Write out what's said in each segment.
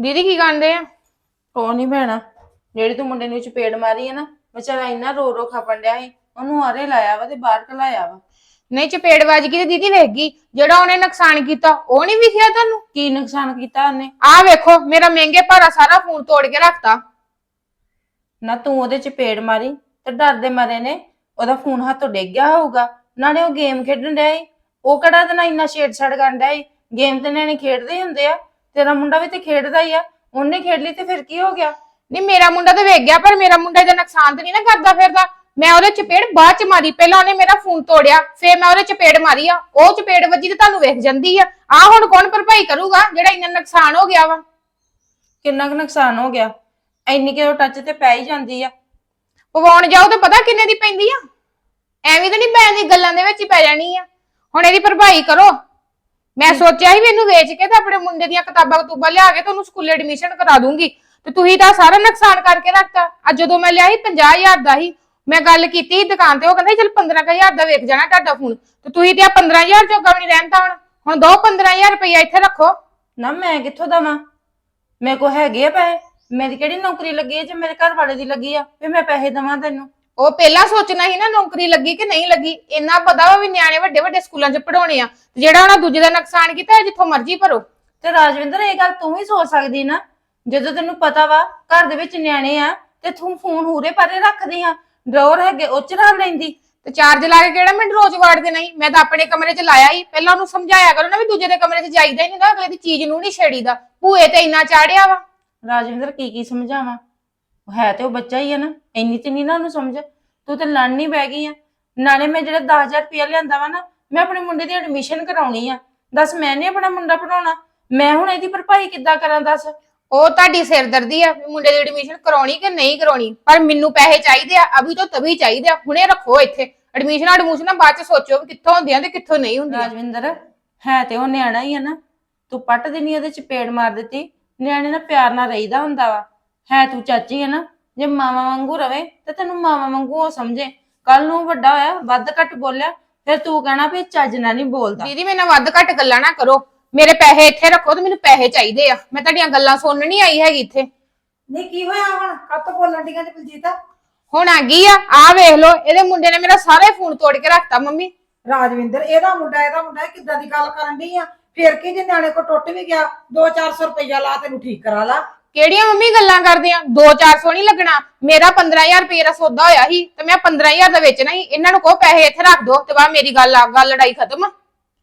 ਦੀਦੀ ਕੀ ਕਰਦੇ ਆ? ਉਹ ਨਹੀਂ ਭੈਣਾ ਜਿਹੜੀ ਤੂੰ ਮੁੰਡੇ ਨੂੰ ਚਪੇੜ ਮਾਰੀ ਹੈ ਨਾ ਵਿਚਾਰਾ ਇੰਨਾ ਰੋ ਰੋ ਖਪਣ ਡਿਆ ਸੀ ਉਹਨੂੰ ਆਰੇ ਲਾਇਆ ਵਾ ਤੇ ਬਾਹਰ ਕਲਾਇਆ ਵਾ। ਨਹੀਂ ਚਪੇੜ ਵੱਜ ਗਈ ਤੇ ਦੀਦੀ ਵੇਖ ਗਈ ਜਿਹੜਾ ਉਹਨੇ ਨੁਕਸਾਨ ਕੀਤਾ ਉਹ ਨਹੀਂ ਵਿਖਿਆ ਤੁਹਾਨੂੰ? ਕੀ ਨੁਕਸਾਨ ਕੀਤਾ ਉਹਨੇ? ਆਹ ਵੇਖੋ ਮੇਰਾ ਮਹਿੰਗੇ ਭਾਰਾ ਸਾਰਾ ਫੋਨ ਤੋੜ ਕੇ ਰੱਖਤਾ। ਨਾ ਤੂੰ ਉਹਦੇ ਚਪੇੜ ਮਾਰੀ ਤੇ ਡਰਦੇ ਮਾਰੇ ਨੇ ਉਹਦਾ ਫੋਨ ਹੱਥੋਂ ਡਿੱਗ ਗਿਆ ਹੋਊਗਾ। ਨਾਲੇ ਉਹ ਗੇਮ ਖੇਡਣ ਡਿਆ ਸੀ ਉਹ ਕਿਹੜਾ ਤੇ ਨਾ ਇੰਨਾ ਛੇੜਛਾੜ ਕਰਨ ਡਿਆ ਸੀ? ਗੇਮ ਤੇ ਨਿਆਣੇ ਖੇਡਦੇ ਹੀ ਹੁੰਦੇ ਆ ਤੇਰਾ ਮੁੰਡਾ ਵੀ ਤੇ ਖੇਡਦਾ ਹੀ ਆ ਉਹਨੇ ਖੇਡ ਲਈ ਤੇ ਫਿਰ ਕੀ ਹੋ ਗਿਆ? ਨਹੀਂ ਮੇਰਾ ਮੁੰਡਾ ਤਾਂ ਵੇਖ ਗਿਆ ਪਰ ਮੇਰਾ ਮੁੰਡਾ ਇਹਦਾ ਨੁਕਸਾਨ ਤੇ ਨਹੀਂ ਨਾ ਕਰਦਾ ਫਿਰਦਾ। ਮੈਂ ਉਹਦੇ ਚਪੇੜ ਬਾਅਦ ਚ ਮਾਰੀ ਪਹਿਲਾਂ ਉਹਨੇ ਮੇਰਾ ਫੋਨ ਤੋੜਿਆ ਫੇਰ ਮੈਂ ਉਹਦੇ ਚਪੇੜ ਮਾਰੀ ਆ। ਉਹ ਚਪੇੜ ਵੱਜੀ ਤੇ ਤੁਹਾਨੂੰ ਵੇਖ ਜਾਂਦੀ ਆ। ਆ ਹੁਣ ਕੌਣ ਭਰਪਾਈ ਕਰੂਗਾ ਜਿਹੜਾ ਇੰਨਾ ਨੁਕਸਾਨ ਹੋ ਗਿਆ ਵਾ? ਕਿੰਨਾ ਕੁ ਨੁਕਸਾਨ ਹੋ ਗਿਆ? ਇੰਨੀ ਕਿ ਉਹ ਟੱਚ ਤੇ ਪੈ ਹੀ ਜਾਂਦੀ ਆ। ਪਵਾਉਣ ਜਾਓ ਤਾਂ ਪਤਾ ਕਿੰਨੇ ਦੀ ਪੈਂਦੀ ਆ। ਐਵੇਂ ਤਾਂ ਨਹੀਂ ਪੈਂਦੀ ਗੱਲਾਂ ਦੇ ਵਿੱਚ ਹੀ ਪੈ ਜਾਣੀ ਆ। ਹੁਣ ਇਹਦੀ ਭਰਪਾਈ ਕਰੋ। ਮੈਂ ਸੋਚਿਆ ਸੀ ਵੀ ਇਹਨੂੰ ਵੇਚ ਕੇ ਤਾਂ ਆਪਣੇ ਮੁੰਡੇ ਦੀਆਂ ਕਿਤਾਬਾਂ ਕਤੂਬਾਂ ਲਿਆ ਕੇ ਤੁਹਾਨੂੰ ਸਕੂਲੇ ਐਡਮਿਸ਼ਨ ਕਰਾ ਦੂੰਗੀ। ਤੇ ਤੁਸੀਂ ਤਾਂ ਸਾਰਾ ਨੁਕਸਾਨ ਕਰਕੇ ਰੱਖਤਾ। ਅੱਜ ਜਦੋਂ ਮੈਂ ਲਿਆ ਸੀ 50000 ਦਾ ਹੀ ਮੈਂ ਗੱਲ ਕੀਤੀ ਦੁਕਾਨ ਤੇ, ਉਹ ਕਹਿੰਦੇ ਚਲ 15000 ਦਾ ਵੇਖ ਜਾਣਾ ਤੁਹਾਡਾ ਫੋਨ। ਤੇ ਤੁਸੀਂ ਤੇ ਆ 15000 ਚੋਂ ਨਹੀਂ ਰਹਿੰਦਾ ਹੁਣ। ਹੁਣ ਦੋ 15000 ਰੁਪਇਆ ਇੱਥੇ ਰੱਖੋ। ਨਾ ਮੈਂ ਕਿੱਥੋਂ ਦਵਾਂ? ਮੇਰੇ ਕੋ ਹੈਗੇ ਆ ਪੈਸੇ। ਮੇਰੀ ਕਿਹੜੀ ਨੌਕਰੀ ਲੱਗੀ ਹੈ ਜੇ ਮੇਰੇ ਘਰ ਵਾਲੇ ਦੀ ਲੱਗੀ ਆ, ਵੀ ਮੈਂ ਪੈਸੇ ਦਵਾਂ ਤੈਨੂੰ? ਉਹ ਪਹਿਲਾਂ ਸੋਚਣਾ ਸੀ ਨਾ ਨੌਕਰੀ ਲੱਗੀ ਕਿ ਨਹੀਂ ਲੱਗੀ ਇੰਨਾ ਪਤਾ ਵਾ ਵੀ ਨਿਆਣੇ ਵੱਡੇ ਵੱਡੇ ਸਕੂਲਾਂ 'ਚ ਪੜਾਉਣੇ ਆ ਤੇ ਜਿਹੜਾ ਉਹਨਾਂ ਦੂਜੇ ਦਾ ਨੁਕਸਾਨ ਕੀਤਾ ਇਹ ਜਿੱਥੋਂ ਮਰਜ਼ੀ ਭਰੋ। ਤੇ ਰਾਜਵਿੰਦਰ ਇਹ ਗੱਲ ਤੂੰ ਵੀ ਸੋਚ ਸਕਦੀ ਨਾ ਜਦੋਂ ਤੈਨੂੰ ਪਤਾ ਵਾ ਘਰ ਦੇ ਵਿੱਚ ਨਿਆਣੇ ਆ ਤੇ ਤੂੰ ਫੋਨ ਹੂਰੇ ਪਰੇ ਰੱਖਦੀ ਆ ਡਰੋਰ ਹੈਗੇ ਉਹ ਚ ਰੱਖ ਲੈਂਦੀ। ਤੇ ਚਾਰਜ ਲਾ ਕੇ ਕਿਹੜਾ ਮਿੰਟ ਰੋਜ਼ ਵਾੜਦੇ ਨਹੀਂ? ਮੈਂ ਤਾਂ ਆਪਣੇ ਕਮਰੇ 'ਚ ਲਾਇਆ ਹੀ ਪਹਿਲਾਂ ਉਹਨੂੰ ਸਮਝਾਇਆ ਕਰੋ ਨਾ ਵੀ ਦੂਜੇ ਦੇ ਕਮਰੇ 'ਚ ਜਾਈਦਾ ਹੀ ਨਹੀਂ ਨਾ ਅਗਲੇ ਦੀ ਚੀਜ਼ ਨੂੰ ਨਹੀਂ ਛੇੜੀਦਾ। ਭੂਏ ਤੇ ਇੰਨਾ ਚਾੜਿਆ ਵਾ। ਰਾਜਵਿੰਦਰ ਕੀ ਕੀ ਸਮਝਾਵਾਂ? ਹੈ ਤੇ ਉਹ ਬੱਚਾ ਹੀ ਆ ਨਾ ਇੰਨੀ ਤੇ ਨਹੀਂ ਨਾ ਉਹਨੂੰ ਸਮਝ। ਤੂੰ ਤੇ ਲੜਨ ਹੀ ਬਹਿ ਗਈ ਆ। ਨਾਲੇ ਮੈਂ ਜਿਹੜਾ 10000 ਰੁਪਇਆ ਲਿਆਂਦਾ ਵਾ ਨਾ ਮੈਂ ਆਪਣੇ ਮੁੰਡੇ ਦੀ ਐਡਮਿਸ਼ਨ ਕਰਾਉਣੀ ਆ। ਦੱਸ ਮੈਂ ਨਹੀਂ ਆਪਣਾ ਮੁੰਡਾ ਪੜਾਉਣਾ ਮੈਂ ਹੁਣ ਇਹਦੀ ਭਰਪਾਈ ਕਿੱਦਾਂ ਕਰਾਂ ਦੱਸ? ਉਹ ਤੁਹਾਡੀ ਸਿਰਦਰਦੀ ਆ ਵੀ ਮੁੰਡੇ ਦੀ ਐਡਮਿਸ਼ਨ ਕਰਾਉਣੀ ਕਿ ਨਹੀਂ ਕਰਾਉਣੀ। ਪਰ ਮੈਨੂੰ ਪੈਸੇ ਚਾਹੀਦੇ ਆ ਅਭੀ ਤੋਂ ਤभी ਚਾਹੀਦੇ ਆ। ਹੁਣੇ ਰੱਖੋ ਇੱਥੇ। ਐਡਮਿਸ਼ਨ ਐਡਮਿਸ਼ਨ ਬਾਅਦ 'ਚ ਸੋਚੋ ਵੀ ਕਿੱਥੋਂ ਹੁੰਦੀਆਂ ਤੇ ਕਿੱਥੋਂ ਨਹੀਂ ਹੁੰਦੀਆਂ। ਰਾਜਵਿੰਦਰ ਹੈ ਤੇ ਉਹ ਨਿਆਣਾ ਹੀ ਆ ਨਾ। ਤੂੰ ਪੱਟ ਦੇਣੀ ਉਹਦੇ ਚ ਪੇੜ ਮਾਰ ਦਿੱਤੀ। ਨਿਆਣੇ ਨਾਲ ਪਿਆਰ ਨਾਲ ਰਹੀਦਾ ਹੁੰਦਾ ਵਾ। ਹੈ ਤੂੰ ਚਾਚੀ ਹੈ ਨਾ? ਜੇ ਮਾਵਾ ਵਾਂਗੂ ਰਵੇ ਤੇ ਤੈਨੂੰ ਮਾਵਾ ਵਾਂਗੂ ਉਹ ਸਮਝੇ। ਕੱਲ ਨੂੰ ਵੱਡਾ ਹੋਇਆ ਵੱਧ ਘੱਟ ਬੋਲਿਆ ਫਿਰ ਤੂੰ ਕਹਿਣਾ ਵੀ ਚੱਜ ਨਾਲ ਨਹੀਂ ਬੋਲਦਾ। ਦੀਦੀ ਮੇਰੇ ਨਾਲ ਵੱਧ ਘੱਟ ਗੱਲਾਂ ਨਾ ਕਰੋ। ਮੇਰੇ ਪੈਸੇ ਇੱਥੇ ਰੱਖੋ ਤੇ ਮੈਨੂੰ ਪੈਸੇ ਚਾਹੀਦੇ ਆ। ਮੈਂ ਤੁਹਾਡੀਆਂ ਗੱਲਾਂ ਸੁਣਨ ਨਹੀਂ ਆਈ ਹੈਗੀ ਇੱਥੇ। ਨਹੀਂ ਕੀ ਹੋਇਆ ਹੁਣ? ਕੱਤ ਬੋਲਣ ਡੀਆਂ ਤੇ ਬਲਜੀਤ? ਹੁਣ ਆ ਗਈ ਆ ਆ ਵੇਖ ਲਓ ਇਹਦੇ ਮੁੰਡੇ ਨੇ ਮੇਰਾ ਸਾਰੇ ਫੋਨ ਤੋੜ ਕੇ ਰੱਖਤਾ ਮੰਮੀ। ਰਾਜਵਿੰਦਰ ਇਹਦਾ ਮੁੰਡਾ ਇਹਦਾ ਮੁੰਡਾ ਕਿੱਦਾਂ ਦੀ ਗੱਲ ਕਰਨ ਡਈ ਆ? ਫੇਰ ਕੀ ਜੇ ਨਿਆਣੇ ਕੋ ਟੁੱਟ ਵੀ ਗਿਆ 2-400 ਰੁਪਈਆ ਲਾ ਤੈਨੂੰ ਠੀਕ ਕਰਾ ਲਾ। ਕਿਹੜੀਆਂ ਮੰਮੀ ਗੱਲਾਂ ਕਰਦੇ ਆ 2-400 ਨਹੀਂ ਲੱਗਣਾ। ਮੇਰਾ 15000 ਰੁਪਏ ਦਾ ਸੌਦਾ ਹੋਇਆ ਸੀ ਤੇ ਮੈਂ 15000 ਦਾ ਵੇਚਣਾ ਸੀ। ਇਹਨਾਂ ਨੂੰ ਕਹੋ ਪੈਸੇ ਇੱਥੇ ਰੱਖ ਦਿਓ ਤੇ ਬਾਅਦ ਮੇਰੀ ਗੱਲ ਆ ਗੱਲ ਲੜਾਈ ਖਤਮ।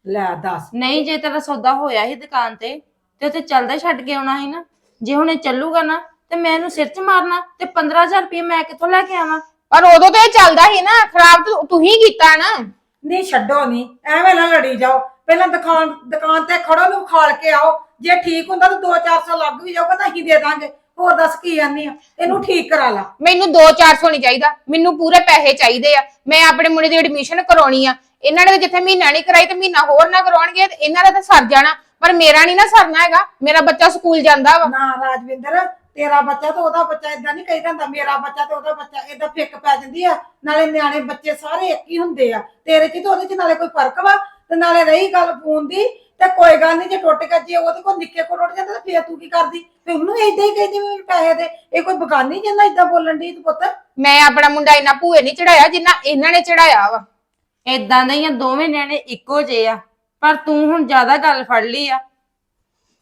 ਲੈ ਦੱਸ। ਨਹੀਂ ਜੇ ਤੇਰਾ ਸੌਦਾ ਹੋਇਆ ਸੀ ਦੁਕਾਨ ਤੇ ਤੇ ਉੱਥੇ ਚੱਲਦਾ ਛੱਡ ਕੇ ਆਉਣਾ ਸੀ ਨਾ ਜੇ ਹੁਣ ਇਹ ਚੱਲੂਗਾ ਨਾ ਤੇ ਮੈਂ ਇਹਨੂੰ ਸਿਰ 'ਚ ਮਾਰਨਾ ਤੇ 15000 ਰੁਪਏ ਮੈਂ ਕਿੱਥੋਂ ਲੈ ਕੇ ਆਵਾਂ? ਪਰ ਉਦੋਂ ਤੇ ਇਹ ਚੱਲਦਾ ਸੀ ਨਾ ਖਰਾਬ ਤੂੰ ਤੂੰ ਹੀ ਕੀਤਾ ਨਾ। ਨਹੀਂ ਛੱਡੋ ਨਹੀਂ ਐਵੇਂ ਨਾ ਲੜੀ ਜਾਓ। ਪਹਿਲਾਂ ਦੁਕਾਨ ਦੁਕਾਨ ਤੇ ਖੜੋ ਨੂੰ ਖਾਲ ਕੇ ਆਓ। ਜੇ ਠੀਕ ਹੁੰਦਾ ਤਾਂ 2-400 ਲੱਗ ਵੀ ਜਾਊਗਾ ਤਾਂ ਅਸੀਂ ਦੇ ਦਾਂਗੇ। ਹੋਰ ਦੱਸ ਕੀ ਆਨੀ ਆ? ਇਹਨੂੰ ਠੀਕ ਕਰਾ ਲਾ। ਮੈਨੂੰ 2-400 ਨਹੀਂ ਚਾਹੀਦਾ। ਮੈਨੂੰ ਪੂਰੇ ਪੈਸੇ ਚਾਹੀਦੇ ਆ। ਮੈਂ ਆਪਣੇ ਮੁੰਡੇ ਦੀ ਐਡਮਿਸ਼ਨ ਕਰਾਉਣੀ ਆ। ਇਹਨਾਂ ਨੇ ਤਾਂ ਜਿੱਥੇ ਮਹੀਨਾ ਨਹੀਂ ਕਰਾਈ ਤੇ ਮਹੀਨਾ ਹੋਰ ਨਾ ਕਰਾਉਣਗੇ ਤੇ ਇਹਨਾਂ ਦਾ ਤਾਂ ਸਰ ਜਾਣਾ। ਪਰ ਮੇਰਾ ਨਹੀਂ ਨਾ ਸਰਨਾ ਹੈਗਾ। ਮੇਰਾ ਬੱਚਾ ਸਕੂਲ ਜਾਂਦਾ ਵਾ। ਨਾ ਰਾਜਵਿੰਦਰ ਤੇਰਾ ਬੱਚਾ ਤੇ ਉਹਦਾ ਬੱਚਾ ਇਦਾਂ ਨਹੀਂ ਕਹੀਦਾ ਹੁੰਦਾ ਮੇਰਾ ਬੱਚਾ ਤੇ ਉਹਦਾ ਬੱਚਾ ਇਦਾਂ ਫਿੱਕ ਪੈ ਜਾਂਦੀ ਆ। ਨਾਲੇ ਨਿਆਣੇ ਬੱਚੇ ਸਾਰੇ ਇੱਕ ਹੀ ਹੁੰਦੇ ਆ। ਤੇਰੇ 'ਚ ਤੇ ਉਹਦੇ 'ਚ ਨਾਲੇ ਕੋਈ ਫ਼ਰਕ ਵਾ। ਤੇ ਨਾਲੇ ਰਹੀ ਗੱਲ ਫੋਨ ਦੀ। ਤੇ ਕੋਈ ਗੱਲ ਨਹੀਂ ਜੇ ਟੁੱਟ ਗਿਆ ਜੇ ਉਹਦੇ ਕੋਲ ਨਿੱਕੇ ਕੋਲ ਟੁੱਟ ਜਾਂਦਾ ਤਾਂ ਫੇਰ ਤੂੰ ਕੀ ਕਰਦੀ? ਤੇ ਉਹਨੂੰ ਏਦਾਂ ਹੀ ਕਹਿੰਦੀ ਮੈਨੂੰ ਪੈਸੇ ਦੇ ਇਹ ਕੋਈ ਬਗਾਨੀ ਜਿੰਨਾ ਇਦਾਂ ਬੋਲਣ ਦੀ ਤੂੰ ਪੁੱਤ? ਮੈਂ ਆਪਣਾ ਮੁੰਡਾ ਇੰਨਾ ਭੂਏ ਨਹੀਂ ਚੜਾਇਆ ਜਿੰਨਾ ਇਹਨਾਂ ਨੇ ਚੜਾਇਆ ਵਾ। ਏਦਾਂ ਦੇ ਹੀ ਆ ਦੋਵੇਂ ਨਿਆਣੇ ਇੱਕੋ ਜਿਹੇ ਆ ਪਰ ਤੂੰ ਹੁਣ ਜ਼ਿਆਦਾ ਗੱਲ ਫੜ ਲਈ ਆ।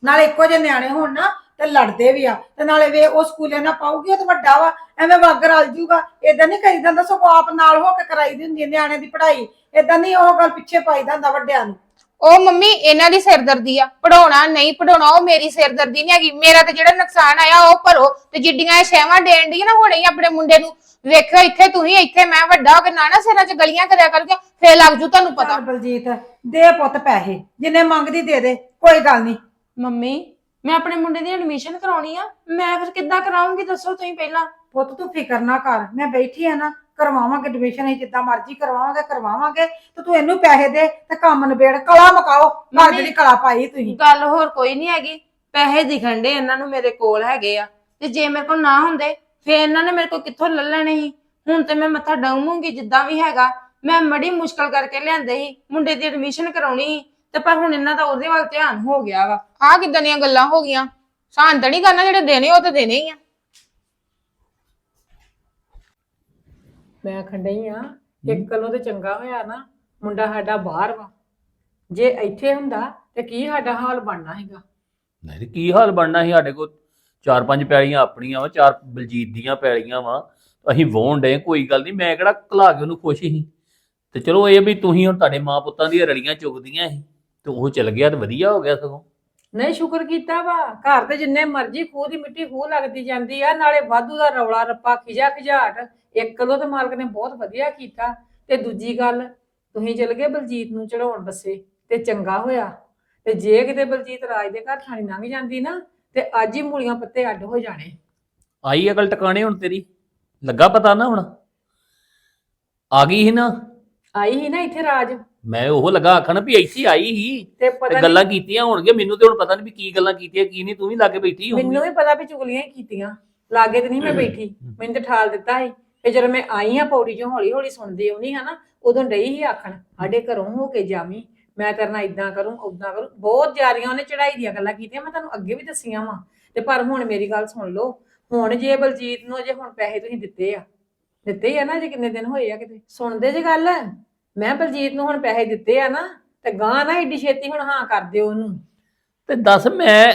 ਨਾਲੇ ਇੱਕੋ ਜਿਹੇ ਨਿਆਣੇ ਹੋਣ ਨਾ ਤੇ ਲੜਦੇ ਵੀ ਆ ਤੇ ਨਾਲੇ ਵੇ ਉਹ ਸਕੂਲੇ ਨਾ ਪਾਉਗੀ ਉਹ ਤੇ ਵੱਡਾ ਵਾ ਐਵੇਂ ਵਗ ਰਲ ਜੂਗਾ। ਏਦਾਂ ਨਹੀਂ ਕਰੀਦਾ ਹੁੰਦਾ ਸਗੋਂ ਆਪ ਨਾਲ ਹੋ ਕੇ ਕਰਾਈ ਦੀ ਹੁੰਦੀ ਹੈ ਨਿਆਣੇ ਦੀ ਪੜ੍ਹਾਈ। ਏਦਾਂ ਨਹੀਂ ਉਹ ਗੱਲ ਪਿੱਛੇ ਪਾਈਦਾ ਹੁੰਦਾ ਵੱਡਿਆਂ ਨੂੰ। ਉਹ ਮੰਮੀ ਇਹਨਾਂ ਦੀ ਸਿਰਦਰਦੀ ਆ। ਪੜਾਉਣਾ ਨਹੀਂ ਪੜਾਉਣਾ ਉਹ ਮੇਰੀ ਸਿਰਦਰਦੀ ਨਹੀਂ ਹੈਗੀ। ਮੇਰਾ ਤੇ ਜਿਹੜਾ ਨੁਕਸਾਨ ਆਇਆ ਉਹ ਭਰੋ। ਤੇ ਜਿੱਡੀਆਂ ਇਹ ਸ਼ੈਵਾਂ ਦੇਣ ਦੀ ਨਾ ਹੁਣੇ ਹੀ ਆਪਣੇ ਮੁੰਡੇ ਨੂੰ ਵੇਖਿਓ ਇੱਥੇ ਤੁਸੀਂ ਇੱਥੇ ਮੈਂ ਵੱਡਾ ਹੋ ਕੇ ਨਾ ਨਾ ਸਿਰਾਂ 'ਚ ਗਲੀਆਂ ਕਰਿਆ ਕਰਕੇ ਫੇਰ ਲੱਗ ਜੂ ਤੁਹਾਨੂੰ ਪਤਾ। ਚੱਲ ਬਲਜੀਤ ਦੇ ਪੁੱਤ ਪੈਸੇ ਜਿੰਨੇ ਮੰਗਦੀ ਦੇ ਦੇ ਕੋਈ ਗੱਲ ਨਹੀਂ। ਮੰਮੀ ਮੈਂ ਆਪਣੇ ਮੁੰਡੇ ਦੀ ਐਡਮਿਸ਼ਨ ਕਰਾਉਣੀ ਆ। ਮੈਂ ਫਿਰ ਕਿੱਦਾਂ ਕਰਾਉਂਗੀ ਦੱਸੋ ਤੁਸੀਂ ਪਹਿਲਾਂ। ਪੁੱਤ ਤੂੰ ਫਿਕਰ ਨਾ ਕਰ ਮੈਂ ਬੈਠੀ ਆ ਨਾ ਕਰਵਾਵਾਂਗੇ ਐਡਮਿਸ਼ਨ ਹੀ ਜਿੱਦਾਂ ਮਰਜ਼ੀ ਕਰਵਾਵਾਂਗੇ ਕਰਵਾਵਾਂਗੇ ਤੇ ਤੂੰ ਇਹਨੂੰ ਪੈਸੇ ਦੇ ਤੇ ਕੰਮ ਨਿਬੇੜ ਕਲਾ ਮਕਾਓ ਘਰ ਮੰਮੀ- ਜਿਹੜੀ ਕਲਾ ਪਾਈ ਤੁਸੀਂ। ਗੱਲ ਹੋਰ ਕੋਈ ਨਹੀਂ ਹੈਗੀ ਪੈਸੇ ਦਿਖਣ ਦੇ ਇਹਨਾਂ ਨੂੰ ਮੇਰੇ ਕੋਲ ਹੈਗੇ ਆ ਤੇ ਜੇ ਮੇਰੇ ਕੋਲ ਨਾ ਹੁੰਦੇ ਫੇਰ ਇਹਨਾਂ ਨੇ ਮੇਰੇ ਕੋਲ ਕਿੱਥੋਂ ਲੈ ਲੈਣੇ ਸੀ? ਹੁਣ ਤੇ ਮੈਂ ਮੱਥਾ ਡਾਉਂਗੀ ਜਿੱਦਾਂ ਵੀ ਹੈਗਾ ਮੈਂ ਮੜੀ ਮੁਸ਼ਕਲ ਕਰਕੇ ਲਿਆਂਦੇ ਸੀ ਮੁੰਡੇ ਦੀ ਐਡਮਿਸ਼ਨ ਕਰਾਉਣੀ ਸੀ ਤੇ ਪਰ ਹੁਣ ਇਹਨਾਂ ਦਾ ਉਹਦੇ ਵੱਲ ਧਿਆਨ ਹੋ ਗਿਆ ਵਾ। ਆਹ ਕਿਦਾਂ ਦੀਆਂ ਗੱਲਾਂ ਹੋ ਗਈਆਂ? ਸਾਨ ਤਾਂ ਨਹੀਂ ਕਰਨਾ ਜਿਹੜੇ ਦੇਣੇ ਉਹ ਤਾਂ ਦੇਣੇ ਹੀ ਆ। ਮੈਂ ਖੰਡਈ ਆ ਇੱਕ ਗੱਲੋਂ ਤੇ ਚੰਗਾ ਹੋਇਆ ਨਾ ਮੁੰਡਾ ਸਾਡਾ ਬਾਹਰ ਵਾ। ਜੇ ਇੱਥੇ ਹੁੰਦਾ ਤੇ ਕੀ ਸਾਡਾ ਹਾਲ ਬਣਨਾ ਹੈਗਾ ਨਹੀਂ ਤੇ ਕੀ ਹਾਲ ਬਣਨਾ ਸੀ ਸਾਡੇ ਕੋਲ? ਚਾਰ ਪੰਜ ਪੈਲੀਆਂ ਆਪਣੀਆਂ ਵਾ ਚਾਰ ਬਲਜੀਤ ਦੀਆਂ ਪੈਲੀਆਂ ਵਾ। ਅਸੀਂ ਵਾਹੁਣ ਡੇ ਕੋਈ ਗੱਲ ਨਹੀਂ ਮੈਂ ਕਿਹੜਾ ਘਲਾ ਕੇ ਉਹਨੂੰ ਖੁਸ਼ ਸੀ। ਤੇ ਚਲੋ ਇਹ ਵੀ ਤੁਸੀਂ ਹੁਣ ਤੁਹਾਡੇ ਮਾਂ ਪੁੱਤਾਂ ਦੀਆਂ ਰਲੀਆਂ ਚੁਗਦੀਆਂ ਸੀ ਤੇ ਉਹ ਚਲ ਗਿਆ ਤੇ ਵਧੀਆ ਹੋ ਗਿਆ ਸਗੋਂ। ਨਹੀਂ ਸ਼ੁਕਰ ਕੀਤਾ ਵਾ। ਘਰ ਤੇ ਜਿੰਨੇ ਮਰਜ਼ੀ ਖੂਹ ਦੀ ਮਿੱਟੀ ਖੂਹ ਲੱਗਦੀ ਜਾਂਦੀ ਆ ਨਾਲੇ ਵਾਧੂ ਦਾ ਰੌਲਾ ਰੱਪਾ ਖਿਜਾ ਖਿਜਾਟ ਇੱਕ ਗੱਲੋਂ ਤੇ ਮਾਲਕ ਨੇ ਬਹੁਤ ਵਧੀਆ ਕੀਤਾ। ਤੇ ਦੂਜੀ ਗੱਲ ਤੁਸੀਂ ਚਲ ਗਏ ਬਲਜੀਤ ਨੂੰ ਚੜਾਉਣ ਬੱਸੇ ਤੇ ਚੰਗਾ ਹੋਇਆ। ਤੇ ਜੇ ਕਿਤੇ ਬਲਜੀਤ ਰਾਜ ਦੇ ਘਰ ਥਾਣੀ ਲੰਘ ਜਾਂਦੀ ਨਾ ਤੇ ਅੱਜ ਹੀ ਮੂਲੀਆਂ ਪੱਤੇ ਅੱਡ ਹੋ ਜਾਣੇ। ਆਈ ਅਕਲ ਟਿਕਾਣੇ ਹੁਣ ਤੇਰੀ? ਲੱਗਾ ਪਤਾ ਨਾ ਹੁਣ? ਆ ਗਈ ਸੀ ਨਾ? ਆਈ ਹੀ ਨਾ ਇੱਥੇ ਰਾਜ। ਮੈਂ ਉਹ ਲੱਗਾ ਆਖਣ ਵੀ ਇੱਥੇ ਆਈ ਸੀ। ਤੇ ਪਤਾ ਗੱਲਾਂ ਕੀਤੀਆਂ ਹੋਣਗੀਆਂ ਮੈਨੂੰ ਤੇ ਹੁਣ ਪਤਾ ਨਹੀਂ ਵੀ ਕੀ ਗੱਲਾਂ ਕੀਤੀਆਂ ਕੀ ਨਹੀਂ ਤੂੰ ਵੀ ਲਾਗੇ ਬੈਠੀ ਹੋਊਗੀ। ਮੈਨੂੰ ਵੀ ਪਤਾ ਵੀ ਚੁਗਲੀਆਂ ਹੀ ਕੀਤੀਆਂ। ਲਾਗੇ ਤੇ ਨਹੀਂ ਮੈਂ ਬੈਠੀ ਮੈਨੂੰ ਤੇ ਠਾਲ ਦਿੱਤਾ ਸੀ। ਤੇ ਜਦੋਂ ਮੈਂ ਆਈ ਆ ਪੌੜੀ ਚੋਂ ਹੌਲੀ ਹੌਲੀ ਸੁਣਦੀ ਆਉਣੀ ਹਾਂ ਨਾ, ਉਦੋਂ ਡਈ ਹੀ ਆਖਣ, ਸਾਡੇ ਘਰੋਂ ਹੋ ਕੇ ਜਾਵੀਂ, ਮੈਂ ਤੇਰੇ ਨਾਲ ਇਦਾਂ ਕਰੂੰ ਉਦਾਂ ਕਰੂੰ। ਬਹੁਤ ਜ਼ਿਆਦੀਆਂ ਉਹਨੇ ਚੜਾਈ ਦੀਆਂ ਗੱਲਾਂ ਕੀਤੀਆਂ, ਮੈਂ ਤੁਹਾਨੂੰ ਅੱਗੇ ਵੀ ਦੱਸੀਆਂ ਵਾ। ਤੇ ਪਰ ਹੁਣ ਮੇਰੀ ਗੱਲ ਸੁਣ ਲਓ, ਹੁਣ ਜੇ ਬਲਜੀਤ ਨੂੰ ਜੇ ਹੁਣ ਪੈਸੇ ਤੁਸੀਂ ਦਿੱਤੇ ਆ ਦਿੱਤੇ ਆ ਨਾ ਜੇ ਕਿੰਨੇ ਦਿਨ ਹੋਏ ਆ ਕਿਤੇ? ਸੁਣਦੇ ਜੇ ਗੱਲ? ਮੈਂ ਬਲਜੀਤ ਨੂੰ ਹੁਣ ਪੈਸੇ ਦਿੱਤੇ ਆ ਨਾ, ਤੇ ਗਾਂ ਨਾ ਏਡੀ ਛੇਤੀ ਹੁਣ ਹਾਂ ਕਰ ਦਿਓ ਉਹਨੂੰ। ਤੇ ਦੱਸ ਮੈਂ,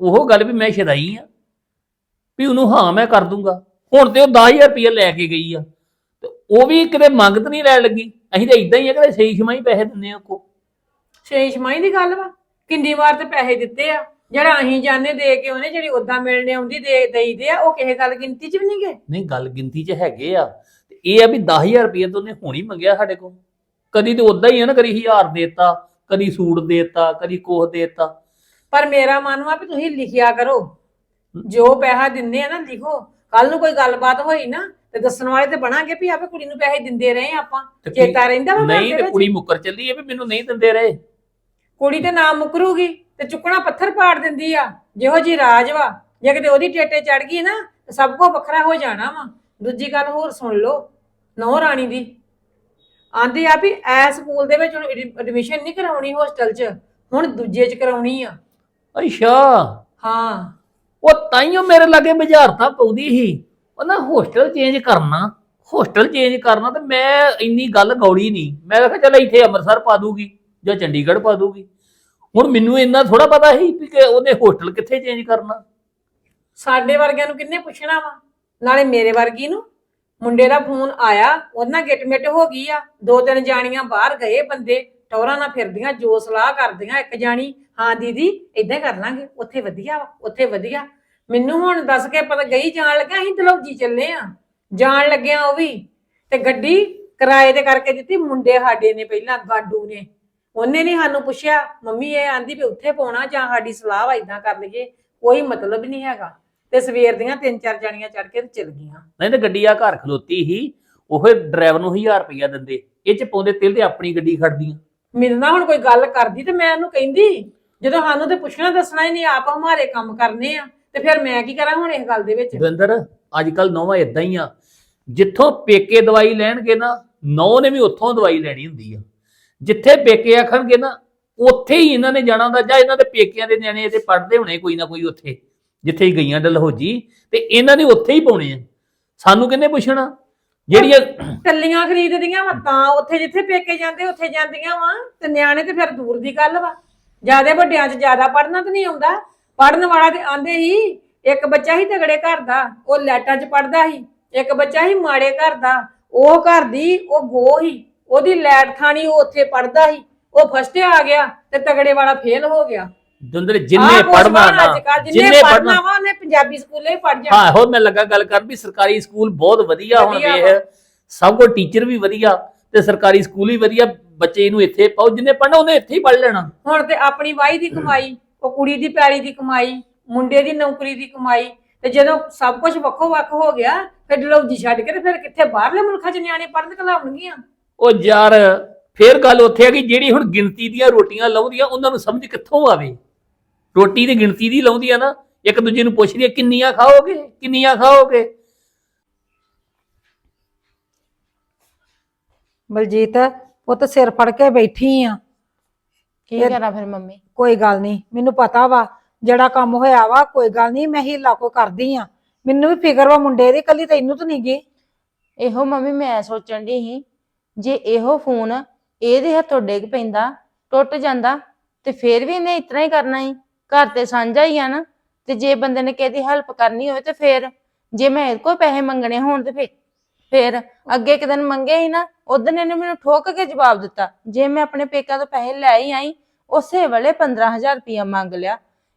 ਉਹ ਗੱਲ ਵੀ ਮੈਂ ਸ਼ਦਾਈ ਆ, ਵੀ ਉਹਨੂੰ ਹਾਂ ਮੈਂ ਕਰ ਦੂੰਗਾ। ਹੁਣ ਤੇ ਉਹ 10000 ਰੁਪਏ ਲੈ ਕੇ ਗਈ ਆ। ਤੇ ਉਹ ਵੀ ਕਿਤੇ ਮੰਗਤ ਨਹੀਂ ਲੈਣ ਲੱਗੀ। ਅਸੀਂ ਤਾਂ ਇਦਾਂ ਹੀ ਆ ਕਿ ਸਹੀ ਸ਼ਮਾਈ ਪੈਸੇ ਦਿੰਦੇ ਆ ਕੋ ਛੇ ਛਮਾਈ ਦੀ ਗੱਲ ਵਾ। ਕਿੰਨੀ ਵਾਰ ਤੇ ਪੈਸੇ ਦਿੱਤੇ ਆ। ਜਿਹੜਾ ਅਸੀਂ ਜਾਣੇ ਦੇ ਕੇ ਉਹਨੇ ਜਿਹੜੀ ਉਦਾਂ ਮਿਲਣੇ ਆਉਂਦੀ ਦੇ ਦੇਈਦੇ ਆ ਉਹ ਕਿਸੇ ਗੱਲ ਗਿਣਤੀ 'ਚ ਵੀ ਨਹੀਂ ਗਏ? ਨਹੀਂ ਗੱਲ ਗਿਣਤੀ 'ਚ ਹੈਗੇ ਆ। ਤੇ ਇਹ ਆ ਵੀ 10000 ਰੁਪਏ ਤਾਂ ਉਹਨੇ ਹੁਣ ਹੀ ਮੰਗਿਆ ਸਾਡੇ ਕੋਲ। ਕਦੀ ਤੇ ਉਦਾਂ ਹੀ ਆ ਨਾ ਕਦੀ ਹਜ਼ਾਰ ਦੇਤਾ ਕਦੀ ਸੂਟ ਦੇਤਾ ਕਦੀ ਕੋਹ ਦੇਤਾ। ਪਰ ਮੇਰਾ ਮਨ ਵਾ ਵੀ ਤੁਸੀਂ ਲਿਖਿਆ ਕਰੋ। ਜੋ ਪੈਸਾ ਦਿੰਦੇ ਆ ਨਾ ਲਿਖੋ। ਕੱਲ ਨੂੰ ਕੋਈ ਗੱਲਬਾਤ ਹੋਈ ਨਾ ਤੇ ਦੱਸਣ ਵਾਲੇ ਤੇ ਬਣਾਂਗੇ ਵੀ ਆਪੇ ਕੁੜੀ ਨੂੰ ਪੈਸੇ ਦਿੰਦੇ ਰਹੇ ਆਪਾਂ ਚੇਤਾ ਰਹਿੰਦਾ ਵਾ ਘਰ ਨਹੀਂ ਦੇ ਤੇ ਵਿੱਚ? ਕੁੜੀ ਮੁੱਕਰ ਚੱਲੀ ਇਹ ਵੀ ਮੈਨੂੰ ਨਹੀਂ ਦਿੰਦੇ ਰਹੇ। ਕੁੜੀ ਤੇ ਨਾ ਮੁਕਰੂਗੀ ਤੇ ਚੁੱਕਣਾ ਪੱਥਰ ਪਾੜ ਦਿੰਦੀ ਆ ਜਿਹੋ ਜੀ ਰਾਜ ਵਾ। ਜੇ ਕਿਤੇ ਉਹਦੀ ਟੇਟੇ ਚੜ ਗਈ ਨਾ ਤੇ ਸਭ ਕੁਝ ਵੱਖਰਾ ਹੋ ਜਾਣਾ ਵਾ। ਦੂਜੀ ਗੱਲ ਹੋਰ ਸੁਣ ਲਓ ਨੌ ਰਾਣੀ ਦੀ। ਆਂਦੀ ਆ ਵੀ ਐ ਸਕੂਲ ਦੇ ਵਿੱਚ ਹੁਣ ਐਡਮਿਸ਼ਨ ਨਹੀਂ ਕਰਾਉਣੀ ਹੋਸਟਲ 'ਚ ਹੁਣ ਦੂਜੇ 'ਚ ਕਰਾਉਣੀ ਆ। ਅੱਛਾ। ਹਾਂ। ਉਹ ਤਾਈਓ ਮੇਰੇ ਲਾਗੇ ਬੁਝਾਰਤਾ ਪਉਦੀ ਸੀ। ਉਹ ਹੋਸਟਲ ਚੇਂਜ ਕਰਨਾ ਹੋਸਟਲ ਚੇਂਜ ਕਰਨਾ ਤੇ ਮੈਂ ਇੰਨੀ ਗੱਲ ਗੌੜੀ ਨਹੀਂ। ਮੈਂ ਕਿਹਾ ਚੱਲ ਇੱਥੇ ਅੰਮ੍ਰਿਤਸਰ ਪਾ ਦੂਗੀ ਜਾਂ ਚੰਡੀਗੜ੍ਹ ਪਾ ਦੂਗੀ। ਹੁਣ ਮੈਨੂੰ ਇੰਨਾ ਥੋੜਾ ਪਤਾ ਸੀ ਕਿ ਉਹਨੇ ਹੋਸਟਲ ਕਿੱਥੇ ਚੇਂਜ ਕਰਨਾ। ਸਾਡੇ ਵਰਗਿਆਂ ਨੂੰ ਕਿੰਨੇ ਪੁੱਛਣਾ ਵਾ? ਨਾਲੇ ਮੇਰੇ ਵਰਗੀ ਨੂੰ। ਮੁੰਡੇ ਦਾ ਫੋਨ ਆਇਆ, ਉਹਦੇ ਨਾਲ ਗਿਟਮਿਟ ਹੋ ਗਈ ਆ। ਦੋ ਤਿੰਨ ਜਾਣੀਆਂ ਬਾਹਰ ਗਏ ਬੰਦੇ, ਟੌਰਾਂ ਨਾਲ ਫਿਰਦੀਆਂ, ਜੋ ਸਲਾਹ ਕਰਦੀਆਂ, ਇੱਕ ਜਾਣੀ ਹਾਂ ਦੀਦੀ ਇਦਾਂ ਕਰ ਲਾਂਗੇ ਉੱਥੇ ਵਧੀਆ ਵਾ ਉੱਥੇ ਵਧੀਆ। ਮੈਨੂੰ ਹੁਣ ਦੱਸ ਕੇ ਪਤਾ ਗਈ ਜਾਣ ਲੱਗਾ ਅਸੀਂ ਦਲੌਜੀ ਚੱਲੇ ਆ। ਜਾਣ ਲੱਗਿਆ ਉਹ ਵੀ। ਤੇ ਗੱਡੀ ਕਿਰਾਏ ਤੇ ਕਰਕੇ ਦਿੱਤੀ ਮੁੰਡੇ ਸਾਡੇ ਨੇ ਪਹਿਲਾਂ ਗਾਡੂ ਨੇ। ਉਹਨੇ ਨਹੀਂ ਸਾਨੂੰ ਪੁੱਛਿਆ ਮੰਮੀ ਇਹ ਆਂਦੀ ਵੀ ਉੱਥੇ ਪਾਉਣਾ ਜਾਂ ਸਾਡੀ ਸਲਾਹ ਵਾ ਇਦਾਂ ਕਰ ਲਈਏ ਕੋਈ ਮਤਲਬ ਨਹੀਂ ਹੈਗਾ। ਤੇ ਸਵੇਰ ਦੀਆਂ ਤਿੰਨ ਚਾਰ ਜਣੀਆਂ ਚੜ ਕੇ ਤੇ ਚਲ ਗਈਆਂ। ਨਹੀਂ ਤੇ ਗੱਡੀ ਆ ਘਰ ਖਲੋਤੀ ਸੀ ਉਹ ਡਰਾਈਵਰ ਨੂੰ 1000 ਰੁਪਇਆ ਦਿੰਦੇ ਇਹ ਚ ਪਾਉਂਦੇ ਤਿਲ ਤੇ ਆਪਣੀ ਗੱਡੀ ਖੜਦੀਆਂ ਮੇਰੇ ਨਾਲ ਹੁਣ ਕੋਈ ਗੱਲ ਕਰਦੀ ਤੇ ਮੈਂ ਉਹਨੂੰ ਕਹਿੰਦੀ ਜਦੋਂ ਸਾਨੂੰ ਤੇ ਪੁੱਛਣਾ ਦੱਸਣਾ ਹੀ ਨਹੀਂ ਆਪ ਹਮਾਰੇ ਕੰਮ ਕਰਨੇ ਆ। ਤੇ ਫਿਰ ਮੈਂ ਕੀ ਕਰਾਂ ਹੁਣ ਇਸ ਗੱਲ ਦੇ ਵਿੱਚ? ਦਵਿੰਦਰ ਅੱਜ ਕੱਲ ਨੌਵਾਂ ਇਦਾਂ ਹੀ ਆ। ਜਿੱਥੋਂ ਪੇਕੇ ਦਵਾਈ ਲੈਣਗੇ ਨਾ ਨੌ ਨੇ ਵੀ ਉੱਥੋਂ ਦਵਾਈ ਲੈਣੀ ਹੁੰਦੀ ਆ। ਜਿੱਥੇ ਪੇਕੇ ਆਖਣਗੇ ਨਾ ਉੱਥੇ ਹੀ ਇਹਨਾਂ ਨੇ ਜਾਣਾ ਹੁੰਦਾ ਜਾਂ ਇਹਨਾਂ ਦੇ ਪੇਕਿਆਂ ਦੇ ਨਿਆਣੇ ਇੱਥੇ ਪੜਦੇ ਹੋਣੇ ਕੋਈ ਨਾ ਕੋਈ ਉੱਥੇ ਜਿੱਥੇ ਹੀ ਗਈਆਂ ਡਲਹੋਜੀ ਤੇ ਇਹਨਾਂ ਨੇ ਉੱਥੇ ਹੀ ਪਾਉਣੇ ਆ। ਸਾਨੂੰ ਕਿੰਨੇ ਪੁੱਛਣਾ? ਜਿਹੜੀਆਂ ਟੱਲੀਆਂ ਖਰੀਦਦੀਆਂ ਵਾ ਤਾਂ ਉੱਥੇ ਜਿੱਥੇ ਪੇਕੇ ਜਾਂਦੇ ਉੱਥੇ ਜਾਂਦੀਆਂ ਵਾ ਤੇ ਨਿਆਣੇ ਤੇ ਫਿਰ ਦੂਰ ਦੀ ਗੱਲ ਵਾ। ਜਿਆਦੇ ਵੱਡਿਆਂ 'ਚ ਜ਼ਿਆਦਾ ਪੜਨਾ ਤਾਂ ਨਹੀਂ ਆਉਂਦਾ। ਪੜਨ ਵਾਲਾ ਤੇ ਆਂਦੇ ਹੀ ਇੱਕ ਬੱਚਾ ਹੀ ਤਗੜੇ ਘਰ ਦਾ ਉਹ ਲੈਟਾਂ 'ਚ ਪੜਦਾ ਸੀ ਇੱਕ ਬੱਚਾ ਹੀ ਮਾੜੇ ਘਰ ਦਾ ਉਹ ਘਰ ਦੀ ਉਹ ਗੋ ਹੀ ਉਹਦੀ ਲੈਟ ਥਾਣੀ ਉਹ ਉੱਥੇ ਪੜਦਾ ਸੀ ਉਹ ਫਸਟ ਆ ਗਿਆ ਤੇ ਤਗੜੇ ਵਾਲਾ ਫੇਲ ਹੋ ਗਿਆ। ਦਵਿੰਦਰ ਜਿੰਨੇ ਪੜਨਾ ਨਾ ਜਿੰਨੇ ਪੜਨਾ ਵਾ ਉਹਨੇ ਪੰਜਾਬੀ ਸਕੂਲੇ ਹੀ ਪੜ ਜਾਣਾ। ਹਾਂ ਹੋਰ ਮੈਂ ਲੱਗਾ ਗੱਲ ਕਰ ਵੀ ਸਰਕਾਰੀ ਸਕੂਲ ਬਹੁਤ ਵਧੀਆ ਹੁਣ ਵੇਖ ਸਭ ਕੋ ਟੀਚਰ ਵੀ ਵਧੀਆ ਤੇ ਸਰਕਾਰੀ ਸਕੂਲ ਵੀ ਵਧੀਆ। ਬੱਚੇ ਨੂੰ ਇੱਥੇ ਪਾਓ ਜਿੰਨੇ ਪੜਨਾ ਉਹਨੇ ਇੱਥੇ ਹੀ ਪੜ ਲੈਣਾ। ਹੁਣ ਤੇ ਆਪਣੀ ਵਾਈ ਦੀ ਕਮਾਈ ਉਹ ਕੁੜੀ ਦੀ ਪੈਲੀ ਦੀ ਕਮਾਈ ਮੁੰਡੇ ਦੀ ਨੌਕਰੀ ਦੀ ਕਮਾਈ ਤੇ ਜਦੋਂ ਸਭ ਕੁਝ ਵੱਖੋ ਵੱਖ ਹੋ ਗਿਆ ਫਿਰ ਡਲੌਜੀ ਛੱਡ ਕੇ ਤੇ ਫਿਰ ਕਿੱਥੇ ਬਾਹਰਲੇ ਮੁਲਕਾਂ 'ਚ ਨਿਆਣੇ ਪੜਨ ਕਲਾਉਣਗੀਆਂ ਉਹ ਯਾਰ ਫੇਰ ਗੱਲ ਉੱਥੇ ਆ ਕਿ ਜਿਹੜੀ ਹੁਣ ਗਿਣਤੀ ਦੀਆਂ ਰੋਟੀਆਂ ਲਾਉਂਦੀਆਂ ਉਹਨਾਂ ਨੂੰ ਸਮਝ ਕਿੱਥੋਂ ਆਵੇ? ਰੋਟੀ ਦੀ ਗਿਣਤੀ ਦੀ ਲਾਉਂਦੀ ਆ ਨਾ ਇੱਕ ਦੂਜੇ ਨੂੰ ਪੁੱਛਦੀ ਆ ਕਿੰਨੀਆਂ ਖਾਓਗੇ ਕਿੰਨੀਆਂ ਖਾਓਗੇ? ਬਲਜੀਤ ਪੁੱਤ ਸਿਰ ਫੜ ਕੇ ਬੈਠੀ ਆ। ਕੀ ਇਹ- ਕਰਾਂ ਫਿਰ ਮੰਮੀ? ਕੋਈ ਗੱਲ ਨਹੀਂ ਮੈਨੂੰ ਪਤਾ ਵਾ ਜਿਹੜਾ ਕੰਮ ਹੋਇਆ ਵਾ ਕੋਈ ਗੱਲ ਨਹੀਂ ਮੈਂ ਹੀਲਾ ਕੋ ਕਰਦੀ ਆ। ਮੈਨੂੰ ਵੀ ਫਿਕਰ ਵਾ ਮੁੰਡੇ ਦੀ ਕੱਲੀ ਤੈਨੂੰ ਤਾਂ ਨਹੀਂ ਗਈ ਇਹੋ ਮੰਮੀ ਮੈਂ ਸੋਚਣ ਦੀ ਸੀ ਜੇ ਇਹੋ ਫੋਨ ਇਹਦੇ ਹੱਥੋਂ ਡਿੱਗ ਪੈਂਦਾ ਟੁੱਟ ਜਾਂਦਾ ਤੇ ਫੇਰ ਵੀ ਇਹਨੇ ਇਤਨਾ ਹੀ ਕਰਨਾ ਹੀ ਘਰ ਤੇ ਸਾਂਝਾ ਹੀ ਆ ਨਾ ਤੇ ਜੇ ਬੰਦੇ ਨੇ ਕਿਸੇ ਦੀ ਹੈਲਪ ਕਰਨੀ ਹੋਵੇ ਤੇ ਫੇਰ ਜੇ ਮੈਂ ਇਹਦੇ ਕੋਲ ਪੈਸੇ ਮੰਗਣੇ ਹੋਣ ਤੇ ਫੇਰ ਫੇਰ ਅੱਗੇ ਇੱਕ ਦਿਨ ਮੰਗੇ ਸੀ ਨਾ ਉਦੋਂ ਇਹਨੇ ਮੈਨੂੰ ਠੋਕ ਕੇ ਜਵਾਬ ਦਿੱਤਾ ਜੇ ਮੈਂ ਆਪਣੇ ਪੇਕਾਂ ਤੋਂ ਪੈਸੇ ਲੈ ਹੀ ਆਈ ਉਸੇ ਵੇਲੇ 15000 ਰੁਪਇਆ ਮੰਗ ਲਿਆ।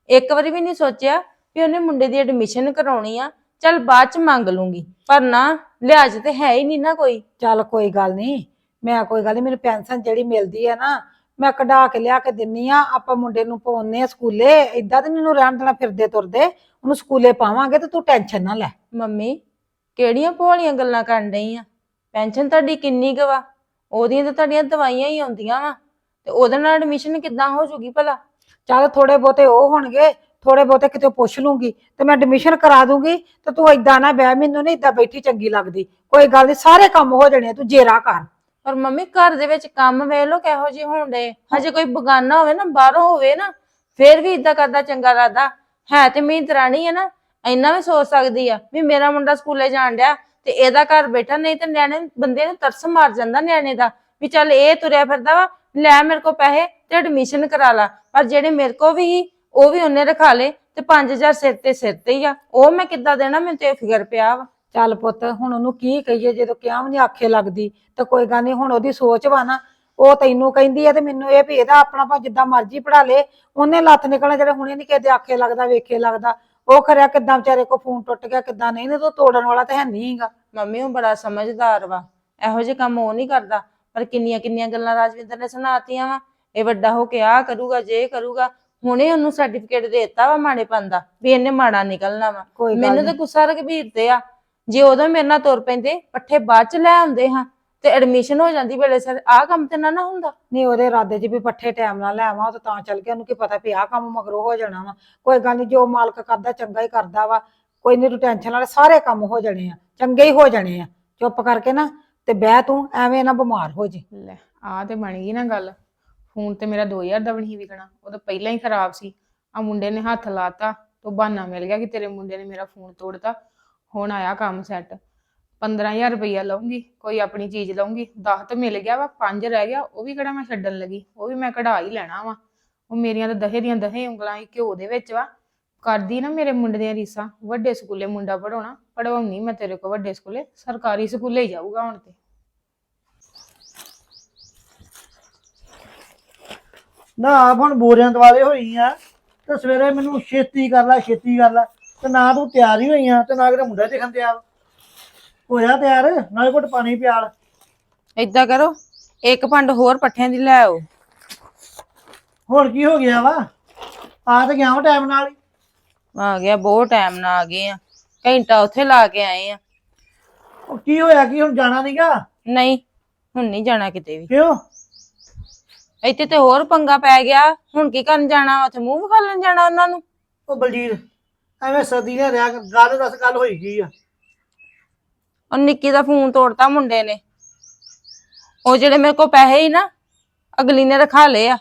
ਇੱਕ ਵਾਰੀ ਵੀ ਨਹੀਂ ਸੋਚਿਆ ਵੀ ਉਹਨੇ ਮੁੰਡੇ ਦੀ ਐਡਮਿਸ਼ਨ ਕਰਾਉਣੀ ਆ ਚੱਲ ਬਾਅਦ ਚ ਮੰਗ ਲੂੰਗੀ ਪਰ ਨਾ ਲਿਹਾਜ਼ ਤੇ ਹੈ ਹੀ ਨਹੀਂ ਨਾ ਕੋਈ। ਚੱਲ ਕੋਈ ਗੱਲ ਨਹੀਂ ਮੈਂ ਕੋਈ ਗੱਲ ਨਹੀਂ ਮੈਨੂੰ ਪੈਨਸ਼ਨ ਜਿਹੜੀ ਮਿਲਦੀ ਆ ਨਾ ਮੈਂ ਕਢਾ ਕੇ ਲਿਆ ਕੇ ਦਿੰਨੀ ਆ ਆਪਾਂ ਮੁੰਡੇ ਨੂੰ ਪਾਉਨੇ ਆ ਸਕੂਲੇ ਇਦਾਂ ਤੇ ਮੈਨੂੰ ਰਹਿਣ ਦੇਣਾ ਫਿਰਦੇ ਤੁਰਦੇ ਉਹਨੂੰ ਸਕੂਲੇ ਪਾਵਾਂਗੇ ਤੇ ਤੂੰ ਟੈਨਸ਼ਨ ਨਾ ਲੈ। ਮੰਮੀ ਕਿਹੜੀਆਂ ਭੋਲੀਆਂ ਗੱਲਾਂ ਕਰਨ ਡਈ ਆ? ਪੈਨਸ਼ਨ ਤੁਹਾਡੀ ਕਿੰਨੀ ਕੁ ਵਾ? ਉਹਦੀਆਂ ਤਾਂ ਤੁਹਾਡੀਆਂ ਦਵਾਈਆਂ ਹੀ ਆਉਂਦੀਆਂ ਵਾ। ਤੇ ਉਹਦੇ ਨਾਲ ਐਡਮਿਸ਼ਨ ਕਿੱਦਾਂ ਹੋ ਜੂਗੀ ਭਲਾ? ਚੱਲ ਥੋੜੇ ਬਹੁਤੇ ਉਹ ਹੋਣਗੇ ਥੋੜੇ ਬਹੁਤੇ ਕਿਤੇ ਪੁੱਛ ਲੂੰਗੀ ਤੇ ਮੈਂ ਐਡਮਿਸ਼ਨ ਕਰਾ ਦੂੰਗੀ ਤੇ ਤੂੰ ਏਦਾਂ ਨਾ ਬਹਿ ਮੈਨੂੰ ਨਹੀਂ ਏਦਾਂ ਬੈਠੀ ਚੰਗੀ ਲੱਗਦੀ। ਕੋਈ ਗੱਲ ਨਹੀਂ ਸਾਰੇ ਕੰਮ ਹੋ ਜਾਣੇ ਆ, ਤੂੰ ਜੇਰਾ ਕਰ। ਪਰ ਮੰਮੀ ਘਰ ਦੇ ਵਿੱਚ ਕੰਮ ਵੇਖ ਲੋ ਕਿਹੋ ਜਿਹੇ ਡੇ ਹਜੇ ਕੋਈ ਬਗਾਨਾ ਹੋਵੇ ਨਾ ਬਾਹਰੋਂ ਹੋਵੇ ਨਾ ਫੇਰ ਵੀ ਇਦਾਂ ਕਰਦਾ ਚੰਗਾ ਲੱਗਦਾ। ਹੈ ਤੇ ਮੇਰੀ ਦਰਾਣੀ ਹੈ ਨਾ ਇੰਨਾ ਵੀ ਸੋਚ ਸਕਦੀ ਆ ਵੀ ਮੇਰਾ ਮੁੰਡਾ ਸਕੂਲੇ ਜਾਣ ਡਿਆ ਤੇ ਇਹਦਾ ਘਰ ਬੈਠਾ ਨਹੀਂ ਤੇ ਨਿਆਣੇ ਬੰਦੇ ਨੂੰ ਤਰਸ ਮਾਰ ਜਾਂਦਾ ਨਿਆਣੇ ਦਾ। ਵੀ ਚੱਲ ਇਹ ਤੁਰਿਆ ਫਿਰਦਾ ਵਾ ਲੈ ਮੇਰੇ ਕੋ ਪੈਸੇ ਤੇ ਐਡਮਿਸ਼ਨ ਕਰਾ ਲਾ। ਪਰ ਜਿਹੜੇ ਮੇਰੇ ਕੋ ਵੀ ਸੀ, ਉਹ ਵੀ ਉਹਨੇ ਰਖਾ ਲੇ ਤੇ 5000 ਸਿਰ ਤੇ ਸਿਰ ਤੇ ਹੀ ਆ। ਉਹ ਮੈਂ ਕਿੱਦਾਂ ਦੇਣਾ ਮੈਨੂੰ ਤੇ ਇਹ ਫਿਕਰ ਪਿਆ ਵਾ। ਚੱਲ ਪੁੱਤ ਹੁਣ ਉਹਨੂੰ ਕੀ ਕਹੀਏ ਜਦੋਂ ਕਿਹਾ ਵੀ ਨਹੀਂ ਆਖੇ ਲੱਗਦੀ ਤਾਂ ਕੋਈ ਗੱਲ ਨਹੀਂ ਹੁਣ ਉਹਦੀ ਸੋਚ ਵਾ ਨਾ ਉਹ ਤੈਨੂੰ ਕਹਿੰਦੀ ਆ ਤੇ ਮੈਨੂੰ ਇਹ ਵੀ ਇਹਦਾ ਆਪਣਾ ਭਾ ਜਿੱਦਾਂ ਮਰਜ਼ੀ ਪੜਾ ਲੇ। ਉਹਨੇ ਲੱਤ ਨਿਕਲਣਾ ਜਿਹੜੇ ਹੁਣੇ ਨਹੀਂ ਕਿਤੇ ਆਖੇ ਲੱਗਦਾ ਵੇਖੇ ਲੱਗਦਾ। ਉਹ ਖਰਿਆ ਕਿੱਦਾਂ ਵਿਚਾਰੇ ਕੋ ਫੋਨ ਟੁੱਟ ਗਿਆ ਕਿੱਦਾਂ ਨਹੀਂ ਨਹੀਂ ਤਾਂ ਤੋੜਨ ਵਾਲਾ ਤਾਂ ਹੈ ਨਹੀਂਗਾ ਮੰਮੀ ਉਹ ਬੜਾ ਸਮਝਦਾਰ ਵਾ ਇਹੋ ਜਿਹੇ ਕੰਮ ਉਹ ਨਹੀਂ ਕਰਦਾ ਪਰ ਕਿੰਨੀਆਂ ਕਿੰਨੀਆਂ ਗੱਲਾਂ ਰਾਜਵਿੰਦਰ ਨੇ ਸੁਣਾਤੀਆਂ ਵਾ ਇਹ ਵੱਡਾ ਹੋ ਕੇ ਆ ਕਰੂਗਾ ਜੇ ਕਰੂਗਾ ਹੁਣੇ ਉਹਨੂੰ ਸਰਟੀਫਿਕੇਟ ਦੇਤਾ ਵਾ ਮਾੜੇ ਦਾ ਵੀ ਇਹਨੇ ਮਾੜਾ ਨਿਕਲਣਾ ਵਾ। ਕੋਈ ਗੱਲ ਮੈਨੂੰ ਨੀ। ਤਾਂ ਗੁੱਸਾ ਰਘਬੀਰ ਤੇ ਆ ਜੇ ਉਦੋਂ ਮੇਰੇ ਨਾਲ ਤੁਰ ਪੈਂਦੇ ਪੱਠੇ ਬਾਅਦ ਚ ਲੈ ਆਉਂਦੇ ਹਾਂ। ਤੇ ਐਡਮਿਸ਼ਨ ਹੋ ਜਾਂਦੀ ਵੇਲੇ ਸਰ ਆਹ ਕੰਮ ਤੇ ਨਾ ਨਾ ਹੁੰਦਾ। ਨਹੀਂ ਉਹਦੇ ਇਰਾਦੇ 'ਚ ਵੀ ਪੱਠੇ ਟਾਈਮ ਨਾਲ ਲੈ ਆਵਾਂ ਉਹ ਤਾਂ ਤਾਂ ਚੱਲ ਗਿਆ ਉਹਨੂੰ ਕੀ ਪਤਾ ਵੀ ਆਹ ਕੰਮ ਮਗਰੋਂ ਹੋ ਜਾਣਾ ਵਾ। ਕੋਈ ਗੱਲ ਨਹੀਂ ਜੋ ਮਾਲਕ ਕਰਦਾ ਚੰਗਾ ਹੀ ਕਰਦਾ ਵਾ। ਕੋਈ ਨਹੀਂ ਤੂੰ ਟੈਨਸ਼ਨ ਨਾਲ ਸਾਰੇ ਕੰਮ ਹੋ ਜਾਣੇ ਆ ਚੰਗੇ ਹੀ ਹੋ ਜਾਣੇ ਆ। ਚੁੱਪ ਕਰਕੇ ਨਾ ਤੇ ਬਹਿ ਤੂੰ ਐਵੇਂ ਨਾ ਬਿਮਾਰ ਹੋ ਜੇ। ਲੈ ਆ ਤੇ ਬਣ ਗਈ ਨਾ ਗੱਲ। ਫੋਨ ਤੇ ਮੇਰਾ 2000 ਦਾ ਵੀ ਨਹੀਂ ਵਿਕਣਾ ਉਹ ਤਾਂ ਪਹਿਲਾਂ ਹੀ ਖਰਾਬ ਸੀ। ਆ ਮੁੰਡੇ ਨੇ ਹੱਥ ਲਾਤਾ ਤੋਂ ਬਹਾਨਾ ਮਿਲ ਗਿਆ ਕਿ ਤੇਰੇ ਮੁੰਡੇ ਨੇ ਮੇਰਾ ਫੋਨ ਤੋੜਤਾ। ਹੁਣ ਆਇਆ ਕੰਮ ਸੈੱਟ 15000 ਰੁਪਈਆ ਲਵਾਂਗੀ ਕੋਈ ਆਪਣੀ ਚੀਜ਼ ਲਵਾਂਗੀ 10 ਤਾਂ ਮਿਲ ਗਿਆ ਵਾ 5 ਰਹਿ ਗਿਆ, ਉਹ ਵੀ ਕਿਹੜਾ ਮੈਂ ਛੱਡਣ ਲੱਗੀ, ਉਹ ਵੀ ਮੈਂ ਕਢਾ ਹੀ ਲੈਣਾ ਵਾ। ਉਹ ਮੇਰੀਆਂ ਤਾਂ ਦਹੇ ਦੀਆਂ ਦਹੇ ਉਂਗਲਾਂ ਹੀ ਘਿਓ ਦੇ ਵਿੱਚ ਵਾ। ਕਰਦੀ ਨਾ ਮੇਰੇ ਮੁੰਡੇ ਦੀਆਂ ਰੀਸਾਂ, ਵੱਡੇ ਸਕੂਲੇ ਮੁੰਡਾ ਪੜਾਉਣਾ ਪੜਵਾਉਣੀ ਮੈਂ ਤੇਰੇ ਕੋ ਵੱਡੇ ਸਕੂਲੇ, ਸਰਕਾਰੀ ਸਕੂਲੇ ਹੀ ਜਾਊਗਾ ਹੁਣ ਤੇ। ਨਾ, ਆਪ ਹੁਣ ਬੋਰਿਆਂ ਦੁਆਲੇ ਹੋਈ ਆ, ਤੇ ਸਵੇਰੇ ਮੈਨੂੰ ਛੇਤੀ ਕਰ ਲੈ, ਛੇਤੀ ਕਰ ਲੈ, ਤੇ ਨਾ ਤੂੰ ਤਿਆਰ ਹੀ ਹੋਈ ਆ, ਤੇ ਨਾ ਕਿਤੇ ਮੁੰਡਾ ਦੇਖਣ ਆ ਹੋਇਆ ਤਿਆਰ ਨਾਲੇ ਘੁੱਟ ਪਾਣੀ ਪਿਆਲ। ਏਦਾਂ ਕਰੋ ਇੱਕ ਪੰਡ ਹੋਰ ਪੱਠਿਆਂ ਦੀ ਲੈ ਆਓ। ਹੁਣ ਕੀ ਹੋ ਗਿਆ ਵਾ? ਆ ਤੇ ਗਿਆ ਟਾਈਮ ਨਾਲ ਹੀ। ਆ ਗਿਆ ਬਹੁਤ ਟਾਈਮ ਨਾਲ ਆ ਗਏ ਆ। ਘੰਟਾ ਉੱਥੇ ਲਾ ਕੇ ਆਏ ਆ। ਉਹ ਕੀ ਹੋਇਆ? ਕੀ ਹੁਣ ਜਾਣਾ ਨਹੀਂਗਾ ਨਹੀਂ ਹੁਣ ਨਹੀਂ ਜਾਣਾ ਕਿਤੇ ਵੀ। ਕਿਉਂ? ਇੱਥੇ ਤੇ ਹੋਰ ਪੰਗਾ ਪੈ ਗਿਆ। ਹੁਣ ਕੀ ਕਰਨ ਜਾਣਾ? ਉੱਥੇ ਮੂੰਹ ਵਿਖਾਲਣ ਜਾਣਾ ਉਹਨਾਂ ਨੂੰ? ਉਹ ਬਲਜੀਤ ਐਵੇਂ ਸਦੀ ਨੇ ਰਿਆ ਗੱਲ ਦੱਸ ਗੱਲ ਹੋਈ ਕੀ ਆ? ਉਹ ਨਿੱਕੀ ਦਾ ਫੋਨ ਤੋੜਤਾ ਮੁੰਡੇ ਨੇ। ਉਹ ਜਿਹੜੇ ਮੇਰੇ ਕੋਲ ਪੈਸੇ ਹੀ ਨਾ ਅਗਲੀ ਨੇ ਰਖਾ ਲਏ ਆ।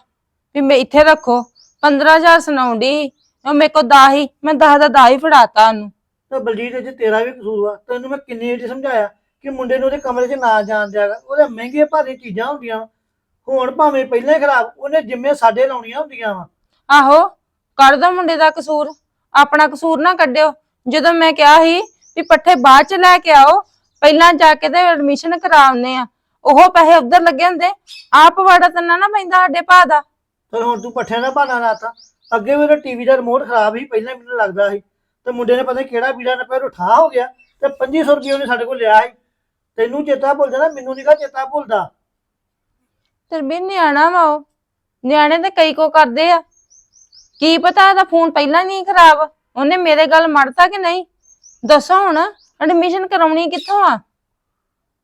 ਵੀ ਮੈਂ ਇੱਥੇ ਰੱਖੋ 15000 ਸੁਣਾਉਂਦੀ ਉਹ ਮੇਰੇ ਕੋਲ 10 ਹੀ ਮੈਂ 10 ਦਾ 10 ਹੀ ਫੜਾਤਾ ਉਹਨੂੰ। ਤੇ ਬਲਜੀਤ ਜੇ ਤੇਰਾ ਵੀ ਕਸੂਰ ਵਾ। ਤੈਨੂੰ ਮੈਂ ਕਿੰਨੇ ਵਾਰੀ ਸਮਝਾਇਆ ਕਿ ਮੁੰਡੇ ਨੂੰ ਉਹਦੇ ਕਮਰੇ 'ਚ ਨਾ ਜਾਣ ਦਿਆਗਾ ਉਹਦੇ ਮਹਿੰਗੇ ਭਾਰੀ ਚੀਜ਼ਾਂ ਹੁੰਦੀਆਂ। ਹੁਣ ਭਾਵੇਂ ਪਹਿਲਾਂ ਹੀ ਖਰਾਬ ਉਹਨੇ ਜਿੰਮੇ ਸਾਡੇ ਲਾਉਣੀਆਂ ਹੁੰਦੀਆਂ ਵਾ। ਆਹੋ ਕੱਢ ਦੋ ਮੁੰਡੇ ਦਾ ਕਸੂਰ। ਆਪਣਾ ਕਸੂਰ ਨਾ ਕੱਢਿਓ। ਜਦੋਂ ਮੈਂ ਕਿਹਾ ਸੀ ਵੀ ਪੱਠੇ ਬਾਅਦ ਚ ਲੈ ਕੇ ਆਓ ਪਹਿਲਾਂ ਜਾ ਕੇ ਤੇ ਐਡਮਿਸ਼ਨ ਕਰਾਉਣੇ ਆ। ਉਹ ਪੈਸੇ ਉਧਰ ਲੱਗੇ ਹੁੰਦੇ। ਆਪ ਵਾੜਾ ਤਾਂ ਨਾ ਪੈਂਦਾ ਸਾਡੇ ਭਾ ਦਾ। ਤੇ ਹੁਣ ਤੂੰ ਪੱਠਿਆਂ ਦਾ ਬਹਾਨਾ ਲਾਤਾ। ਅੱਗੇ ਵੀ ਉਹਦਾ ਟੀਵੀ ਦਾ ਰਿਮੋਟ ਖਰਾਬ ਸੀ ਪਹਿਲਾਂ ਹੀ ਮੈਨੂੰ ਲੱਗਦਾ ਸੀ। ਤੇ ਮੁੰਡੇ ਨੇ ਪਤਾ ਨੀ ਕਿਹੜਾ ਵੀੜਾ ਨਾ ਪੈਰ ਉਠਾ ਹੋ ਗਿਆ ਤੇ 2500 ਰੁਪਏ ਉਹਨੇ ਸਾਡੇ ਕੋਲ ਲਿਆ ਸੀ। ਤੈਨੂੰ ਚੇਤਾ ਭੁੱਲ ਜਾਣਾ ਮੈਨੂੰ ਨੀ ਕਾ ਚੇਤਾ ਭੁੱਲਦਾ। ਤੇ ਵੀ ਨਿਆਣਾ ਵਾ ਉਹ। ਨਿਆਣੇ ਤੇ ਕਈ ਕੋ ਕਰਦੇ ਆ। ਕੀ ਪਤਾ ਇਹਦਾ ਫੋਨ ਪਹਿਲਾਂ ਨਹੀਂ ਖਰਾਬ। ਉਹਨੇ ਮੇਰੇ ਗੱਲ ਮੜਤਾ ਕਿ ਨਹੀਂ? ਦੱਸੋ ਹੁਣ। ਐਡਮਿਸ਼ਨ ਕਰਾਉਣੀ ਕਿੱਥੋਂ ਆ?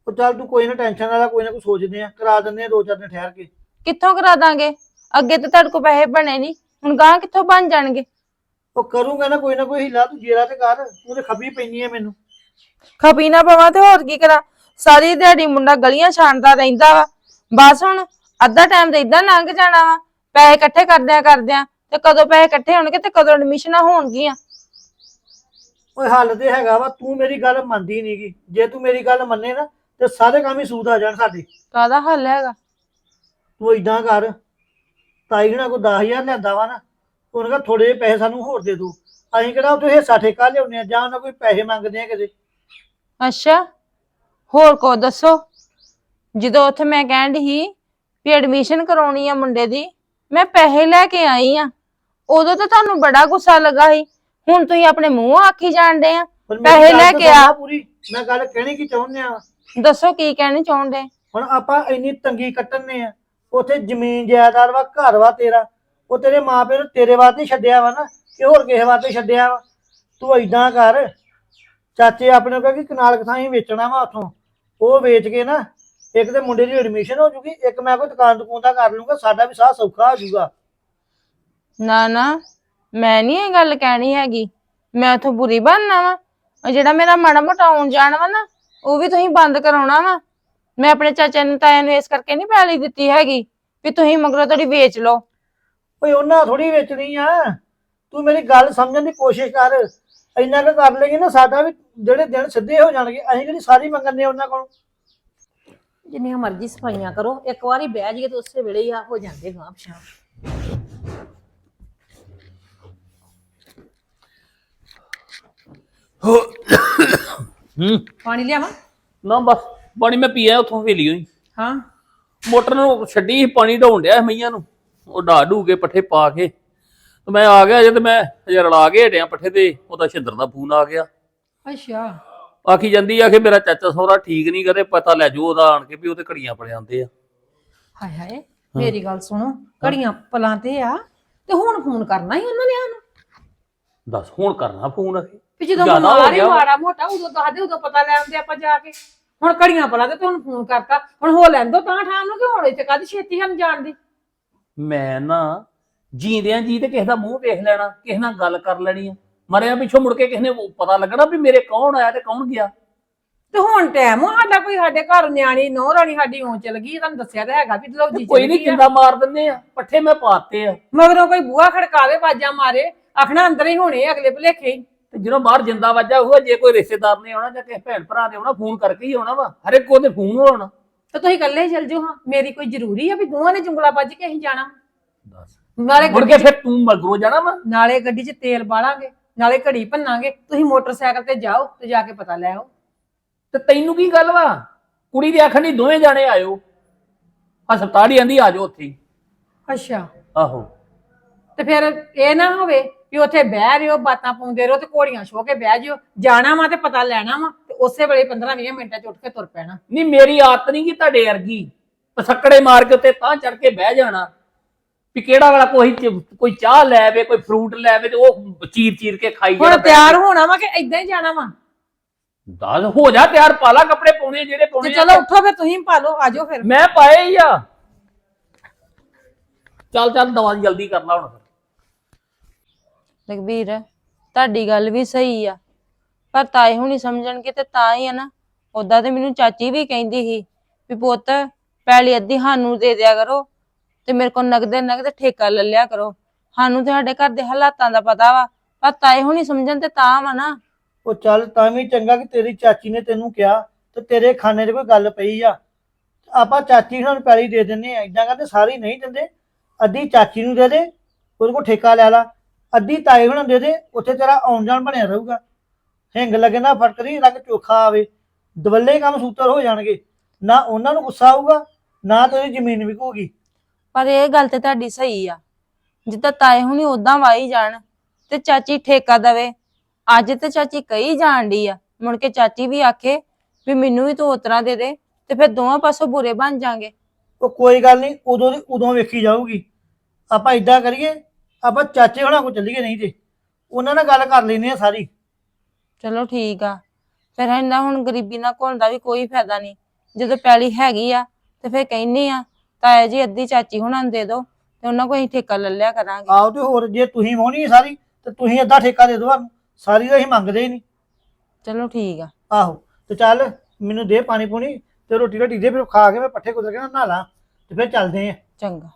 ਉਹ ਚੱਲ ਤੂੰ ਕੋਈ ਨਾ ਟੈਨਸ਼ਨ ਵਾਲਾ ਕੋਈ ਨਾ ਕੋਈ ਸੋਚਦੇ ਆ ਕਰਾ ਦਿੰਦੇ ਆ ਦੋ ਚਾਰ ਦਿਨ ਠਹਿਰ ਕੇ। ਕਿੱਥੋਂ ਕਰਾ ਦਾਂਗੇ? ਅੱਗੇ ਤੇ ਤੁਹਾਡੇ ਕੋ ਪੈਸੇ ਬਣੇ ਨਹੀਂ। ਹੁਣ ਗਾਂ ਕਿੱਥੋਂ ਬਣ ਜਾਣਗੇ? ਉਹ ਕਰੂੰਗਾ ਨਾ ਕੋਈ ਨਾ ਕੋਈ ਹਿੱਲਾ ਤੂੰ ਜੇਰਾ ਤੇ ਕਰ ਤੂੰ ਤੇ ਖੱਬੀ ਪੈਣੀ ਆ ਮੈਨੂੰ। ਖਪੀ ਨਾ ਪਵਾਂ ਤੇ ਹੋਰ ਕੀ ਕਰਾਂ? ਸਾਰੀ ਦਿਹਾੜੀ ਮੁੰਡਾ ਗਲੀਆਂ ਛਾਣਦਾ ਰਹਿੰਦਾ ਵਾ। ਬਸ ਹੁਣ ਅੱਧਾ ਟਾਈਮ ਤੇ ਇਦਾਂ ਲੰਘ ਜਾਣਾ ਵਾ। ਪੈਸੇ ਇਕੱਠੇ ਕਰਦਿਆਂ ਕਰਦਿਆਂ ਤੇ ਕਦੋਂ ਪੈਸੇ ਇਕੱਠੇ ਹੋਣਗੇ ਤੇ ਕਦੋਂ ਐਡਮਿਸ਼ਨਾਂ ਹੋਣਗੀਆਂ? ਓਏ ਹੱਲ ਤੇ ਹੈਗਾ ਵਾ ਤੂੰ ਮੇਰੀ ਗੱਲ ਮੰਨਦੀ ਨਹੀਂਗੀ ਜੇ ਤੂੰ ਮੇਰੀ ਗੱਲ ਮੰਨੇ ਨਾ ਤੇ ਸਾਰੇ ਕੰਮ ਹੀ ਸੂਤ ਆ ਜਾਣ ਸਾਡੇ। ਕਾਹਦਾ ਹੱਲ ਹੈਗਾ? ਤੂੰ ਇਦਾਂ ਕਰ ਤਾਈ ਨਾ ਕੋਈ 10000 ਲੈਂਦਾ ਵਾ ਨਾ ਉਹਨਾਂ ਕਾ ਥੋੜੇ ਜਿਹੇ ਪੈਸੇ ਸਾਨੂੰ ਹੋਰ ਦੇ ਦੂ। ਅਸੀਂ ਕਿਹੜਾ ਉੱਥੇ ਹਿੱਸਾ ਠੇਕਾ ਲਿਆਉਂਦੇ ਆ ਜਾਂ ਉਹਨਾਂ ਕੋਈ ਪੈਸੇ ਮੰਗਦੇ ਆ ਕਿਤੇ। ਅੱਛਾ ਹੋਰ ਕੋ ਦੱਸੋ? ਜਦੋਂ ਉੱਥੇ ਮੈਂ ਕਹਿਣ ਸੀ ਵੀ ਐਡਮਿਸ਼ਨ ਕਰਾਉਣੀ ਆ ਮੁੰਡੇ ਦੀ ਮੈਂ ਪੈਸੇ ਲੈ ਕੇ ਆਈ ਆ। ਉਦੋਂ ਤਾਂ ਤੁਹਾਨੂੰ ਬੜਾ ਗੁੱਸਾ ਲੱਗਾ ਸੀ। ਹੁਣ ਤੁਸੀਂ ਆਪਣੇ ਮੂੰਹ ਆਖੀ ਜਾਣਦੇ ਆ। ਪਰ ਮੇਰੀ ਪੈਸੇ ਗੱਲ ਲੈ ਤਾਂ ਕੇ ਸੁਣ ਆ। ਪੂਰੀ। ਮੈਂ ਗੱਲ ਕਹਿਣੀ ਕੀ ਚਾਹੁੰਦੇ ਆ? ਦੱਸੋ ਕੀ ਕਹਿਣੀ ਚਾਹੁੰਦੇ? ਹੁਣ ਆਪਾਂ ਇੰਨੀ ਤੰਗੀ ਕੱਟਣੇ ਆ। ਉੱਥੇ ਜ਼ਮੀਨ ਜਾਇਦਾਦ ਵਾ ਘਰ ਵਾ ਤੇਰਾ। ਉਹ ਤੇਰੇ ਮਾਪੇ ਨੇ ਤੇਰੇ ਵਾਸਤੇ ਛੱਡਿਆ ਵਾ ਨਾ ਕਿ ਹੋਰ ਕਿਸੇ ਵਾਸਤੇ ਛੱਡਿਆ ਵਾ। ਤੂੰ ਏਦਾਂ ਕਰ। ਚਾਚੇ ਆਪਣੇ ਕੋ ਕਿ ਕਨਾਲ ਕਥਾਈ ਵੇਚਣਾ ਵਾ ਉਥੋਂ। ਉਹ ਵੇਚ ਕੇ ਨਾ ਇੱਕ ਤੇ ਮੁੰਡੇ ਦੀ ਐਡਮਿਸ਼ਨ ਹੋ ਜੂਗੀ ਇੱਕ ਮੈਂ ਕੋਈ ਦੁਕਾਨ ਦੁਕਾਨ ਦਾ ਕਰ ਲੂੰਗਾ ਸਾਡਾ ਵੀ ਸਾਹ ਸੌਖਾ ਹੋ ਜੂਗਾ। ਨਾ ਨਾ। ਮੈਂ ਨਹੀਂ ਇਹ ਗੱਲ ਕਹਿਣੀ ਹੈਗੀ। ਮੈਂ ਉਥੋਂ ਬੁਰੀ ਬਣਨਾ ਵਾ। ਉਹ ਜਿਹੜਾ ਮੇਰਾ ਮਾੜਾ ਮੋਟਾ ਆਉਣ ਜਾਣ ਵਾ ਨਾ ਉਹ ਵੀ ਤੁਸੀਂ ਬੰਦ ਕਰਾਉਣਾ ਵਾ। ਮੈਂ ਆਪਣੇ ਚਾਚਾ ਨੂੰ ਤਾਇਆ ਨੂੰ ਇਸ ਕਰਕੇ ਨਹੀਂ ਪੈਲੀ ਦਿੱਤੀ ਹੈਗੀ ਵੀ ਤੁਸੀਂ ਮਗਰੋਂ ਤੁਹਾਡੀ ਵੇਚ ਲਓ। ਓਏ ਉਹਨਾਂ ਥੋੜੀ ਵੇਚਣੀ ਆ। ਤੂੰ ਮੇਰੀ ਗੱਲ ਸਮਝਣ ਦੀ ਕੋਸ਼ਿਸ਼ ਕਰ। ਇੰਨਾ ਕੁ ਕਰ ਲੇਗੀ ਨਾ ਸਾਡਾ ਵੀ ਜਿਹੜੇ ਦਿਨ ਸਿੱਧੇ ਹੋ ਜਾਣਗੇ ਅਸੀਂ ਕਿਹੜੀ ਸਾਰੀ ਮੰਗਣੇ ਉਹਨਾਂ ਕੋਲ? ਜਿੰਨੀਆਂ ਮਰਜ਼ੀ ਸਫਾਈਆਂ ਕਰੋ ਇੱਕ ਵਾਰੀ ਬਹਿ ਜਾਈਏ ਤਾਂ ਉਸੇ ਵੇਲੇ ਹੀ ਆ ਹੋ ਜਾਂਦੇ ਗਾਂ ਹੂੰ। ਪਾਣੀ ਲਿਆਵਾਂ? ਨਾ ਬਸ ਪਾਣੀ ਮੈਂ ਪੀਆ ਉੱਥੋਂ ਹਵੇਲੀ ਹੋਈ। ਹਾਂ। ਮੋਟਰ ਨੂੰ ਛੱਡੀ ਪਾਣੀ ਢਾਉਣ ਡਿਆ ਮਈਆਂ ਨੂੰ। ਉਹ ਢਾ ਢੂ ਕੇ ਪੱਠੇ ਪਾ ਕੇ। ਤੇ ਮੈਂ ਆ ਗਿਆ ਜਦ ਮੈਂ ਹਜੇ ਰਲਾ ਕੇ ਹਟਿਆ ਪੱਠੇ ਤੇ ਉਹਦਾ ਛਿੰਦਰ ਦਾ ਫੋਨ ਆ ਗਿਆ। ਅੱਛਾ। ਆਖੀ ਜਾਂਦੀ ਆ ਕਿ ਮੇਰਾ ਚਾਚਾ ਸਹੁਰਾ ਠੀਕ ਨਹੀਂ ਕਰੇ ਪਤਾ ਲੈ ਜੋ ਉਹਦਾ ਆਣ ਕੇ ਵੀ ਉਹਦੇ ਘੜੀਆਂ ਪੜ ਜਾਂਦੇ ਆ। ਹਾਏ ਹਾਏ ਮੇਰੀ ਗੱਲ ਸੁਣੋ ਘੜੀਆਂ ਪਲਾਂ ਤੇ ਆ। ਤੇ ਹੁਣ ਫੋਨ ਕਰਨਾ ਹੀ ਉਹਨਾਂ ਨੇ ਆਨੂੰ ਦੱਸ ਹੁਣ ਕਰਨਾ ਫੋਨ ਅਖੇ ਵੀ ਜਦੋਂ ਜ਼ਿਆਦਾ ਹੋ ਬਿਮਾਰ ਹੀ ਗਿਆ। ਵਾ। ਮਾੜਾ ਮੋਟਾ ਉਦੋਂ ਦੱਸਦੇ ਉਦੋਂ ਪਤਾ ਲੈ ਆਉਂਦੇ ਆਪਾਂ ਜਾ ਕੇ। ਹੁਣ ਘੜੀਆਂ ਪਲਾਂ ਤੇ ਤੁਹਾਨੂੰ ਫੋਨ ਕਰਤਾ। ਹੁਣ ਹੋ ਲੈਂਦੋ ਤਾਂ ਠਾਮ ਨੂੰ ਕਿ ਹੁਣ ਇੱਥੇ ਕਾਦੀ ਛੇਤੀ ਹਨ ਜਾਣ ਦੀ? ਮੈਂ ਨਾ ਜੀਂਦਿਆਂ ਜੀ ਤੇ ਕਿਸੇ ਦਾ ਮੂੰਹ ਵੇਖ ਲੈਣਾ ਕਿਸੇ ਨਾਲ ਗੱਲ ਕਰ ਲੈਣੀ ਆ। ਮਰਿਆ ਪਿੱਛੋਂ ਮੁੜ ਕੇ ਕਿਸੇ ਨੇ ਉਹ ਪਤਾ ਲੱਗਣਾ ਵੀ ਮੇਰੇ ਕੌਣ ਆਇਆ ਤੇ ਕੌਣ ਗਿਆ। ਤੇ ਹੁਣ ਟਾਈਮ ਸਾਡਾ ਕੋਈ ਸਾਡੇ ਘਰ ਨਿਆਣੀ ਨੌ ਰਾਣੀ ਸਾਡੀ ਹੋਂ ਚਲ ਗਈ ਤੁਹਾਨੂੰ ਦੱਸਿਆ ਤਾਂ ਹੈਗਾ ਵੀ ਲੋ ਤੇ ਜੀ ਕੋਈ ਨਹੀਂ ਕਿੰਦਾ ਮਾਰ ਦਿੰਦੇ ਆ ਪੱਠੇ ਮੈਂ ਪਾਤੇ ਆ। ਮਗਰੋਂ ਕੋਈ ਬੂਹਾ ਖੜਕਾਵੇ ਬਾਜਾਂ ਮਾਰੇ ਆਖਣਾ ਅੰਦਰ ਹੀ ਹੋਣੇ ਅਗਲੇ ਭਲੇਖੇ ਹੀ। ਤੇ ਜਦੋਂ ਬਾਹਰ ਜਿੰਦਾ ਵਾਜਾ ਹੋਊਗਾ ਜੇ ਕੋਈ ਰਿਸ਼ਤੇਦਾਰ ਨੇ ਆਉਣਾ ਜਾਂ ਕਿਸੇ ਭੈਣ ਭਰਾ ਨੇ ਆਉਣਾ ਫੋਨ ਕਰਕੇ ਹੀ ਆਉਣਾ ਵਾ। ਹਰ ਇੱਕ ਕੋਦੇ ਫੋਨ ਹੋਣਾ ਤੇ ਤੁਸੀਂ ਇਕੱਲੇ ਹੀ ਚਲ ਜਾਓ ਹਾਂ। ਮੇਰੀ ਕੋਈ ਜ਼ਰੂਰੀ ਆ ਵੀ ਦੋਵਾਂ ਨੇ ਜੁੰਗਲਾ ਵੱਜ ਕੇ ਅਸੀਂ ਜਾਣਾ। ਦੱਸ। ਨਾਲੇ ਮੁੜ ਗੱਡੀ ਕੇ ਫਿਰ ਤੂੰ ਮਗਰੋਂ ਜਾਣਾ ਵਾ। ਨਾਲੇ ਗੱਡੀ 'ਚ ਤੇਲ ਬਾਲਾਂਗੇ ਨਾਲੇ ਘੜੀ ਭੰਨਾਂਗੇ। ਤੁਸੀਂ ਮੋਟਰਸਾਈਕਲ ਤੇ ਜਾਓ ਤੇ ਜਾ ਕੇ ਪਤਾ ਲੈ ਆਓ। ਤੇ ਤੈਨੂੰ ਕੀ ਗੱਲ ਵਾ? ਕੁੜੀ ਦੇ ਆਖਣ ਦੀ ਦੋਵੇਂ ਜਾਣੇ ਆਇਓ। ਹਸਪਤਾਲ ਹੀ ਆਂਦੀ ਆ ਜਾਓ ਉੱਥੇ ਹੀ। ਅੱਛਾ। ਆਹੋ। ਤੇ ਫਿਰ ਇਹ ਨਾ ਹੋਵੇ ਵੀ ਉੱਥੇ ਬਹਿ ਰਿਓ ਬਾਤਾਂ ਪਾਉਂਦੇ ਰਹੋ ਤੇ ਘੋੜੀਆਂ ਛੋ ਕੇ ਬਹਿ ਜਿਓ। ਜਾਣਾ ਵਾ ਤੇ ਪਤਾ ਲੈਣਾ ਵਾ ਤੇ ਉਸੇ ਵੇਲੇ 15-20 ਮਿੰਟਾਂ 'ਚ ਉੱਠ ਕੇ ਤੁਰ ਪੈਣਾ। ਨਹੀਂ ਮੇਰੀ ਆਦਤ ਨਹੀਂ ਕਿ ਤੁਹਾਡੇ ਵਰਗੀ। ਪਸੱਕੜੇ ਮਾਰ ਕੇ ਉੱਤੇ ਤਾਂ ਚੜ ਕੇ ਬਹਿ ਜਾਣਾ। ਵੀ ਕਿਹੜਾ ਵਾਲਾ ਕੋਈ ਕੋਈ ਚਾਹ ਲੈ ਕੋਈ ਫਰੂਟ ਲੈ ਆਵੇ ਤੇ ਉਹ ਚੀਰ ਚੀਰ ਕੇ ਖਾਈ ਹੁਣ ਜਾਣਾ। ਤਿਆਰ ਹੋਣਾ ਵਾ ਕਿ ਏਦਾਂ ਹੀ ਜਾਣਾ ਵਾ? ਦੱਸ ਹੋ ਜਾ ਤਿਆਰ ਪਾਲਾ ਕੱਪੜੇ ਪਾਉਣੇ ਜਿਹੜੇ ਪਾਉਣੇ। ਚਲੋ ਉੱਠੋ ਫਿਰ ਤੁਸੀਂ ਪਾ ਲਓ ਆਜੋ ਫਿਰ। ਮੈਂ ਪਾਏ ਹੀ ਆ। ਚੱਲ ਚੱਲ ਦਵਾ ਜਲਦੀ ਕਰ ਲਾ ਹੁਣ। ਲਖਬੀਰ ਤੁਹਾਡੀ ਗੱਲ ਵੀ ਸਹੀ ਆ। ਪਰ ਤਾਏ ਹੁਣੀ ਸਮਝਣਗੇ ਤੇ ਤਾਂ ਹੀ ਆ ਨਾ। ਉਦਾਂ ਤੇ ਮੈਨੂੰ ਚਾਚੀ ਵੀ ਕਹਿੰਦੀ ਸੀ ਵੀ ਪੁੱਤ ਪਹਿਲੀ ਅੱਧੀ ਸਾਨੂੰ ਦੇ ਦਿਆ ਕਰੋ ਤੇ ਮੇਰੇ ਕੋਲ ਨਗਦੇ ਨਗਦੇ ਠੇਕਾ ਲੈ ਲਿਆ ਕਰੋ। ਸਾਨੂੰ ਤੇ ਸਾਡੇ ਘਰ ਦੇ ਹਾਲਾਤਾਂ ਦਾ ਪਤਾ ਵਾ, ਪਰ ਤਾਏ ਹੁਣੀ ਸਮਝਣ ਤੇ ਤਾਂ ਵਾ ਨਾ। ਉਹ ਚੱਲ ਤਾਂ ਵੀ ਚੰਗਾ ਕਿ ਤੇਰੀ ਚਾਚੀ ਨੇ ਤੈਨੂੰ ਕਿਹਾ ਤੇ ਤੇਰੇ ਖਾਨੇ 'ਚ ਕੋਈ ਗੱਲ ਪਈ ਆ। ਆਪਾਂ ਚਾਚੀ ਨੂੰ ਪੈਲੀ ਦੇ ਦਿੰਨੇ ਆ ਇਦਾਂ ਕਰਦੇ ਸਾਰੇ ਨਹੀਂ ਦਿੰਦੇ। ਅੱਧੀ ਚਾਚੀ ਨੂੰ ਦੇ ਦੇ, ਉਹਦੇ ਕੋਲ ਠੇਕਾ ਲੈ ਲਾ। ਅੱਧੀ ਤਾਏ ਹੁਣਾਂ ਦੇ ਦੇ ਉੱਥੇ ਤੇਰਾ ਆਉਣ ਜਾਣ ਬਣਿਆ ਰਹੂਗਾ। ਹਿੰਗ ਲੱਗੇ ਨਾ ਫਟਕਰੀ ਲੱਗ ਚੋਖਾ ਆਵੇ। ਦਵੱਲੇ ਕੰਮ ਸੂਤਰ ਹੋ ਜਾਣਗੇ। ਨਾ ਉਹਨਾਂ ਨੂੰ ਗੁੱਸਾ ਆਊਗਾ ਨਾ ਤੇਰੀ ਜ਼ਮੀਨ ਵਿਕੂਗੀ। ਪਰ ਇਹ ਗੱਲ ਤੇ ਤੁਹਾਡੀ ਸਹੀ ਆ। ਜਿੱਦਾਂ ਤਾਏ ਹੁਣੀ ਉਦਾਂ ਵਾਈ ਜਾਣ ਤੇ ਚਾਚੀ ਠੇਕਾ ਦਵੇ। ਅੱਜ ਤੇ ਚਾਚੀ ਕਹੀ ਜਾਣ ਡਈ ਆ। ਮੁੜ ਕੇ ਚਾਚੀ ਵੀ ਆਖੇ ਵੀ ਮੈਨੂੰ ਵੀ ਤੂੰ ਉਤਰਾ ਦੇ ਦੇ ਤੇ ਫਿਰ ਦੋਵਾਂ ਪਾਸੋਂ ਬੁਰੇ ਬਣ ਜਾਾਂਗੇ। ਉਹ ਕੋਈ ਗੱਲ ਨਹੀਂ ਉਦੋਂ ਦੀ ਉਦੋਂ ਵੇਖੀ ਜਾਊਗੀ। ਆਪਾਂ ਇਦਾਂ ਕਰੀਏ ਆਪਾਂ ਚਾਚੇ ਹੋਣਾ ਕੋ ਚੱਲੀਏ ਨਹੀਂ ਤੇ। ਉਹਨਾਂ ਨਾਲ ਗੱਲ ਕਰ ਲੈਨੇ ਆ ਸਾਰੀ। ਚਲੋ ਠੀਕ ਆ। ਫਿਰ ਇਹਨਾਂ ਹੁਣ ਗਰੀਬੀ ਨਾਲ ਘੁਲਣ ਦਾ ਵੀ ਕੋਈ ਫਾਇਦਾ ਨਹੀਂ। ਜਦੋਂ ਪੈਲੀ ਹੈਗੀ ਆ ਤੇ ਫਿਰ ਕਹਿੰਨੀ ਆ ਤਾਇਆ ਜੀ ਅੱਧੀ ਚਾਚੀ ਹੁਣਾਂ ਨੂੰ ਦੇ ਦਿਓ ਤੇ ਉਹਨਾਂ ਕੋਲ ਅਸੀਂ ਠੇਕਾ ਲੈ ਲਿਆ ਕਰਾਂਗੇ। ਆਓ ਤੇ ਹੋਰ ਜੇ ਤੁਸੀਂ ਵਾਹੁਣੀ ਹੈ ਸਾਰੀ ਤੇ ਤੁਸੀਂ ਅੱਧਾ ਠੇਕਾ ਦੇ ਦਿਓ ਸਾਨੂੰ। ਸਾਰੀ ਤਾਂ ਅਸੀਂ ਮੰਗਦੇ ਹੀ ਨਹੀਂ। ਚਲੋ ਠੀਕ ਆ। ਆਹੋ ਤੇ ਚੱਲ ਮੈਨੂੰ ਦੇ ਪਾਣੀ ਪੂਣੀ ਤੇ ਰੋਟੀ ਰੋਟੀ ਦੇ ਫਿਰ ਖਾ ਕੇ ਮੈਂ ਪੱਠੇ ਕੁਦਰ ਕੇ ਨਾ ਨਹਾ ਲਾਂ ਤੇ ਫਿਰ ਚੱਲਦੇ ਆ ਚੰਗਾ।